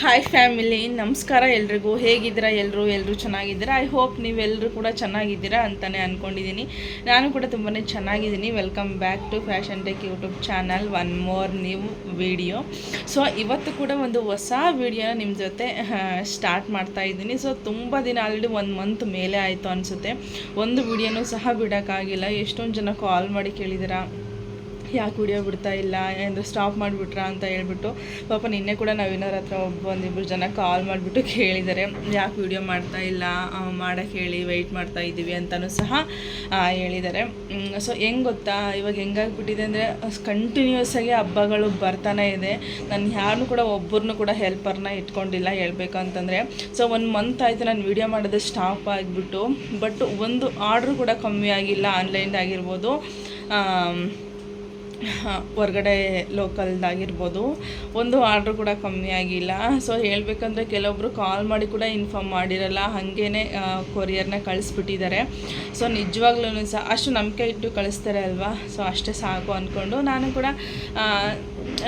Hi family ನಮಸ್ಕಾರ ಎಲ್ರಿಗೂ. ಹೇಗಿದ್ದೀರಾ ಎಲ್ಲರೂ ಎಲ್ಲರೂ ಚೆನ್ನಾಗಿದ್ದೀರಾ? ಐ ಹೋಪ್ ನೀವೆಲ್ಲರೂ ಕೂಡ ಚೆನ್ನಾಗಿದ್ದೀರಾ ಅಂತಲೇ ಅಂದ್ಕೊಂಡಿದ್ದೀನಿ ನಾನು ಕೂಡ ತುಂಬಾ ಚೆನ್ನಾಗಿದ್ದೀನಿ. Welcome back to fashion tech YouTube channel one more new video so ಇವತ್ತು ಕೂಡ ಒಂದು ಹೊಸ ವಿಡಿಯೋನ ನಿಮ್ಮ ಜೊತೆ ಸ್ಟಾರ್ಟ್ ಮಾಡ್ತಾ ಇದ್ದೀನಿ. ಸೊ ತುಂಬ ದಿನ ಆಲ್ರೆಡಿ ಒಂದು ಮಂತ್ ಮೇಲೆ ಆಯಿತು ಅನಿಸುತ್ತೆ. ಒಂದು ವಿಡಿಯೋನೂ ಸಹ ಬಿಡೋಕ್ಕಾಗಿಲ್ಲ. ಎಷ್ಟೊಂದು ಜನ ಕಾಲ್ ಮಾಡಿ ಕೇಳಿದ್ದೀರಾ? ಯಾಕೆ ವಿಡಿಯೋ ಬಿಡ್ತಾ ಇಲ್ಲ ಏನಾದ್ರು ಸ್ಟಾಪ್ ಮಾಡಿಬಿಟ್ರಾ ಅಂತ ಹೇಳ್ಬಿಟ್ಟು, ಪಾಪ ನಿನ್ನೆ ಕೂಡ ನವೀನವ್ರ ಹತ್ರ ಒಬ್ಬ ಒಂದಿಬ್ಬರು ಜನ ಕಾಲ್ ಮಾಡಿಬಿಟ್ಟು ಕೇಳಿದ್ದಾರೆ ಯಾಕೆ ವಿಡಿಯೋ ಮಾಡ್ತಾ ಇಲ್ಲ ಮಾಡೋಕ್ಕೆ ಹೇಳಿ ವೆಯ್ಟ್ ಮಾಡ್ತಾ ಇದ್ದೀವಿ ಅಂತಲೂ ಸಹ ಹೇಳಿದ್ದಾರೆ ಸೊ ಹೆಂಗೆ ಗೊತ್ತಾ? ಇವಾಗ ಹೆಂಗಾಗ್ಬಿಟ್ಟಿದೆ ಅಂದರೆ ಕಂಟಿನ್ಯೂಸ್ ಆಗಿ ಹಬ್ಬಗಳು ಬರ್ತಾನೆ ಇದೆ. ನಾನು ಯಾರನ್ನೂ ಕೂಡ ಒಬ್ಬರನ್ನು ಕೂಡ ಹೆಲ್ಪರ್ನ ಇಟ್ಕೊಂಡಿಲ್ಲ ಹೇಳಬೇಕು ಅಂತಂದರೆ. ಸೊ ಒಂದು ಮಂತ್ ಆಯಿತು ನಾನು ವಿಡಿಯೋ ಮಾಡೋದು ಸ್ಟಾಪ್ ಆಗಿಬಿಟ್ಟು ಬಟ್ ಒಂದು ಆರ್ಡ್ರು ಕೂಡ ಕಮ್ಮಿ ಆಗಿಲ್ಲ ಆನ್ಲೈನ್ದಾಗಿರ್ಬೋದು ಹೊರಗಡೆ ಲೋಕಲ್ದಾಗಿರ್ಬೋದು. ಒಂದು ಆರ್ಡ್ರ್ ಕೂಡ ಕಮ್ಮಿ ಆಗಿಲ್ಲ. ಸೊ ಹೇಳಬೇಕಂದ್ರೆ ಕೆಲವೊಬ್ಬರು ಕಾಲ್ ಮಾಡಿ ಕೂಡ ಇನ್ಫಾರ್ಮ್ ಮಾಡಿರಲ್ಲ. ಹಾಗೇ ಕೊರಿಯರ್ನ ಕಳಿಸ್ಬಿಟ್ಟಿದ್ದಾರೆ. ಸೊ ನಿಜವಾಗ್ಲೂ ಸಹ, ಅಷ್ಟು ನಂಬಿಕೆ ಇಟ್ಟು ಕಳಿಸ್ತಾರೆ ಅಲ್ವಾ? ಸೊ ಅಷ್ಟೇ ಸಾಕು ಅಂದ್ಕೊಂಡು ನಾನು ಕೂಡ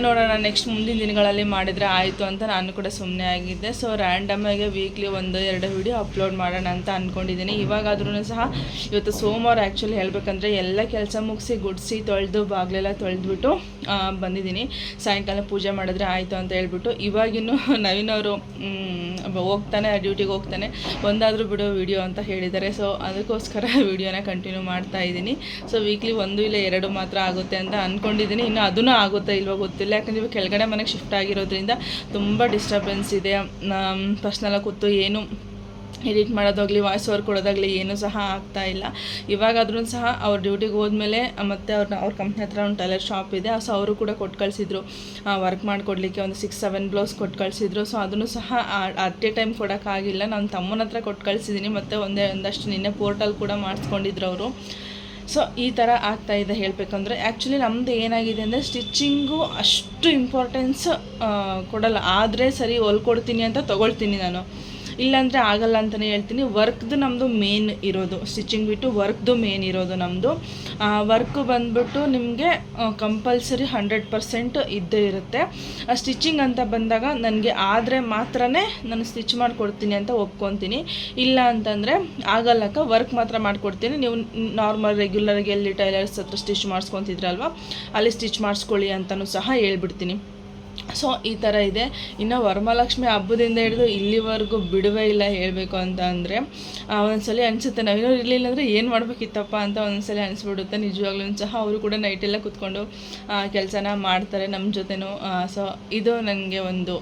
ನೋಡೋಣ ನೆಕ್ಸ್ಟ್ ಮುಂದಿನ ದಿನಗಳಲ್ಲಿ ಮಾಡಿದರೆ ಆಯಿತು ಅಂತ ನಾನು ಕೂಡ ಸುಮ್ಮನೆ ಆಗಿದ್ದೆ. ಸೊ ರ್ಯಾಂಡಮಾಗಿ ವೀಕ್ಲಿ ಒಂದು, ಎರಡು ವಿಡಿಯೋ ಅಪ್ಲೋಡ್ ಮಾಡೋಣ ಅಂತ ಅಂದ್ಕೊಂಡಿದ್ದೀನಿ ಇವಾಗಾದ್ರೂ ಸಹ ಇವತ್ತು ಸೋಮವಾರ ಆ್ಯಕ್ಚುಲಿ ಹೇಳಬೇಕಂದ್ರೆ ಎಲ್ಲ ಕೆಲಸ ಮುಗಿಸಿ ಗುಡಿಸಿ ತೊಳೆದು ಬಾಗಿಲೆಲ್ಲ ತೊಳೆದ್ಬಿಟ್ಟು ಬಂದಿದ್ದೀನಿ. ಸಾಯಂಕಾಲ ಪೂಜೆ ಮಾಡಿದ್ರೆ ಆಯಿತು ಅಂತ ಹೇಳ್ಬಿಟ್ಟು. ಇವಾಗಿನ್ನು ನವೀನ್ ಅವರು ಹೋಗ್ತಾನೆ ಡ್ಯೂಟಿಗೆ ಹೋಗ್ತಾನೆ. ಒಂದಾದರೂ ಬಿಡೋ ವಿಡಿಯೋ ಅಂತ ಹೇಳಿದ್ದಾರೆ. ಸೊ ಅದಕ್ಕೋಸ್ಕರ ವಿಡಿಯೋನ ಕಂಟಿನ್ಯೂ ಮಾಡ್ತಾ ಇದ್ದೀನಿ. ಸೊ ವೀಕ್ಲಿ ಒಂದು ಇಲ್ಲ ಎರಡು ಮಾತ್ರ ಆಗುತ್ತೆ ಅಂತ ಅಂದ್ಕೊಂಡಿದ್ದೀನಿ ಇನ್ನು ಅದನ್ನು ಆಗುತ್ತಾ ಇಲ್ವೋ ಗೊತ್ತಿಲ್ಲ. ಯಾಕಂದರೆ ಇವಾಗ ಕೆಳಗಡೆ ಮನೆಗೆ ಶಿಫ್ಟ್ ಆಗಿರೋದ್ರಿಂದ ತುಂಬ ಡಿಸ್ಟರ್ಬೆನ್ಸ್ ಇದೆ. ಪರ್ಸ್ನಲಾಗಿ ಕೂತು ಏನು ಎಡಿಟ್ ಮಾಡೋದಾಗಲಿ ವಾಯ್ಸ್ ಓವರ್ ಕೊಡೋದಾಗಲಿ ಏನೂ ಸಹ ಆಗ್ತಾ ಇಲ್ಲ. ಇವಾಗಾದ್ರೂ ಸಹ ಅವ್ರ ಡ್ಯೂಟಿಗೆ ಹೋದ್ಮೇಲೆ ಮತ್ತೆ ಅವ್ರನ್ನ ಅವ್ರ ಕಂಪ್ನಿ ಹತ್ರ ಒಂದು ಟೈಲರ್ ಶಾಪ್ ಇದೆ. ಸೊ ಅವರು ಕೂಡ ಕೊಟ್ಟು ಕಳಿಸಿದ್ರು. ವರ್ಕ್ ಮಾಡಿಕೊಡ್ಲಿಕ್ಕೆ ಒಂದು ಸಿಕ್ಸ್ ಸೆವೆನ್ ಬ್ಲೌಸ್ ಕೊಟ್ಟು ಕಳಿಸಿದ್ರು. ಸೊ ಅದನ್ನು ಸಹ ಅಟ್ ಎ ಟೈಮ್ ಕೊಡೋಕ್ಕಾಗಿಲ್ಲ. ನಾನು ತಮ್ಮನ ಹತ್ರ ಕೊಟ್ಟು ಕಳಿಸಿದ್ದೀನಿ ಮತ್ತು ಒಂದೇ ಒಂದಷ್ಟು ನಿನ್ನೆ ಪೋರ್ಟಲ್ ಕೂಡ ಮಾಡಿಸ್ಕೊಂಡಿದ್ರು ಅವರು. ಸೊ, ಈ ಥರ ಆಗ್ತಾ ಇದೆ ಹೇಳಬೇಕಂದ್ರೆ ಆ್ಯಕ್ಚುಲಿ ನಮ್ಮದು ಏನಾಗಿದೆ ಅಂದರೆ ಸ್ಟಿಚ್ಚಿಂಗು ಅಷ್ಟು ಇಂಪಾರ್ಟೆನ್ಸ್ ಕೊಡಲ್ಲ. ಆದರೆ ಸರಿ ಹೊಲ್ಕೊಡ್ತೀನಿ ಅಂತ ತೊಗೊಳ್ತೀನಿ ನಾನು. ಇಲ್ಲಾಂದರೆ ಆಗಲ್ಲ ಅಂತಲೇ ಹೇಳ್ತೀನಿ. ವರ್ಕ್ದು ನಮ್ಮದು ಮೇನ್ ಇರೋದು. ಸ್ಟಿಚಿಂಗ್ ಬಿಟ್ಟು ವರ್ಕ್ದು ಮೇನ್ ಇರೋದು ನಮ್ಮದು ವರ್ಕ್ ಬಂದ್ಬಿಟ್ಟು ನಿಮಗೆ ಕಂಪಲ್ಸರಿ ಹಂಡ್ರೆಡ್ ಪರ್ಸೆಂಟ್ ಇದ್ದೇ ಇರುತ್ತೆ. ಸ್ಟಿಚಿಂಗ್ ಅಂತ ಬಂದಾಗ ನನಗೆ ಆದರೆ ಮಾತ್ರ ನಾನು ಸ್ಟಿಚ್ ಮಾಡಿಕೊಡ್ತೀನಿ ಅಂತ ಒಪ್ಕೊತೀನಿ. ಇಲ್ಲ ಅಂತಂದರೆ ಆಗಲ್ಲಕ್ಕ ವರ್ಕ್ ಮಾತ್ರ ಮಾಡಿಕೊಡ್ತೀನಿ. ನೀವು ನಾರ್ಮಲ್ ರೆಗ್ಯುಲರ್ಗೆ ಎಲ್ಲಿ ಟೈಲರ್ಸ್ ಹತ್ರ ಸ್ಟಿಚ್ ಮಾಡಿಸ್ಕೊತಿದ್ರಲ್ವ, ಅಲ್ಲಿ ಸ್ಟಿಚ್ ಮಾಡಿಸ್ಕೊಳ್ಳಿ ಅಂತಲೂ ಸಹ ಹೇಳ್ಬಿಡ್ತೀನಿ. ಸೊ ಈ ಥರ ಇದೆ. ಇನ್ನು ವರಮಹಾಲಕ್ಷ್ಮಿ ಹಬ್ಬದಿಂದ ಹಿಡಿದು ಇಲ್ಲಿವರೆಗೂ ಬಿಡುವೇ ಇಲ್ಲ ಹೇಳಬೇಕು ಅಂತ ಅಂದರೆ ಒಂದ್ಸಲಿ ಅನಿಸುತ್ತೆ. ನಾವೇನೋ ಇರಲಿಲ್ಲ ಅಂದರೆ ಏನು ಮಾಡಬೇಕಿತ್ತಪ್ಪ ಅಂತ ಒಂದ್ಸಲಿ ಅನಿಸ್ಬಿಡುತ್ತೆ. ನಿಜವಾಗ್ಲೂ ಸಹ ಅವರು ಕೂಡ ನೈಟೆಲ್ಲ ಕೂತ್ಕೊಂಡು ಕೆಲಸನ ಮಾಡ್ತಾರೆ ನಮ್ಮ ಜೊತೆನೂ. ಸೊ ಇದು ನನಗೆ ಒಂದು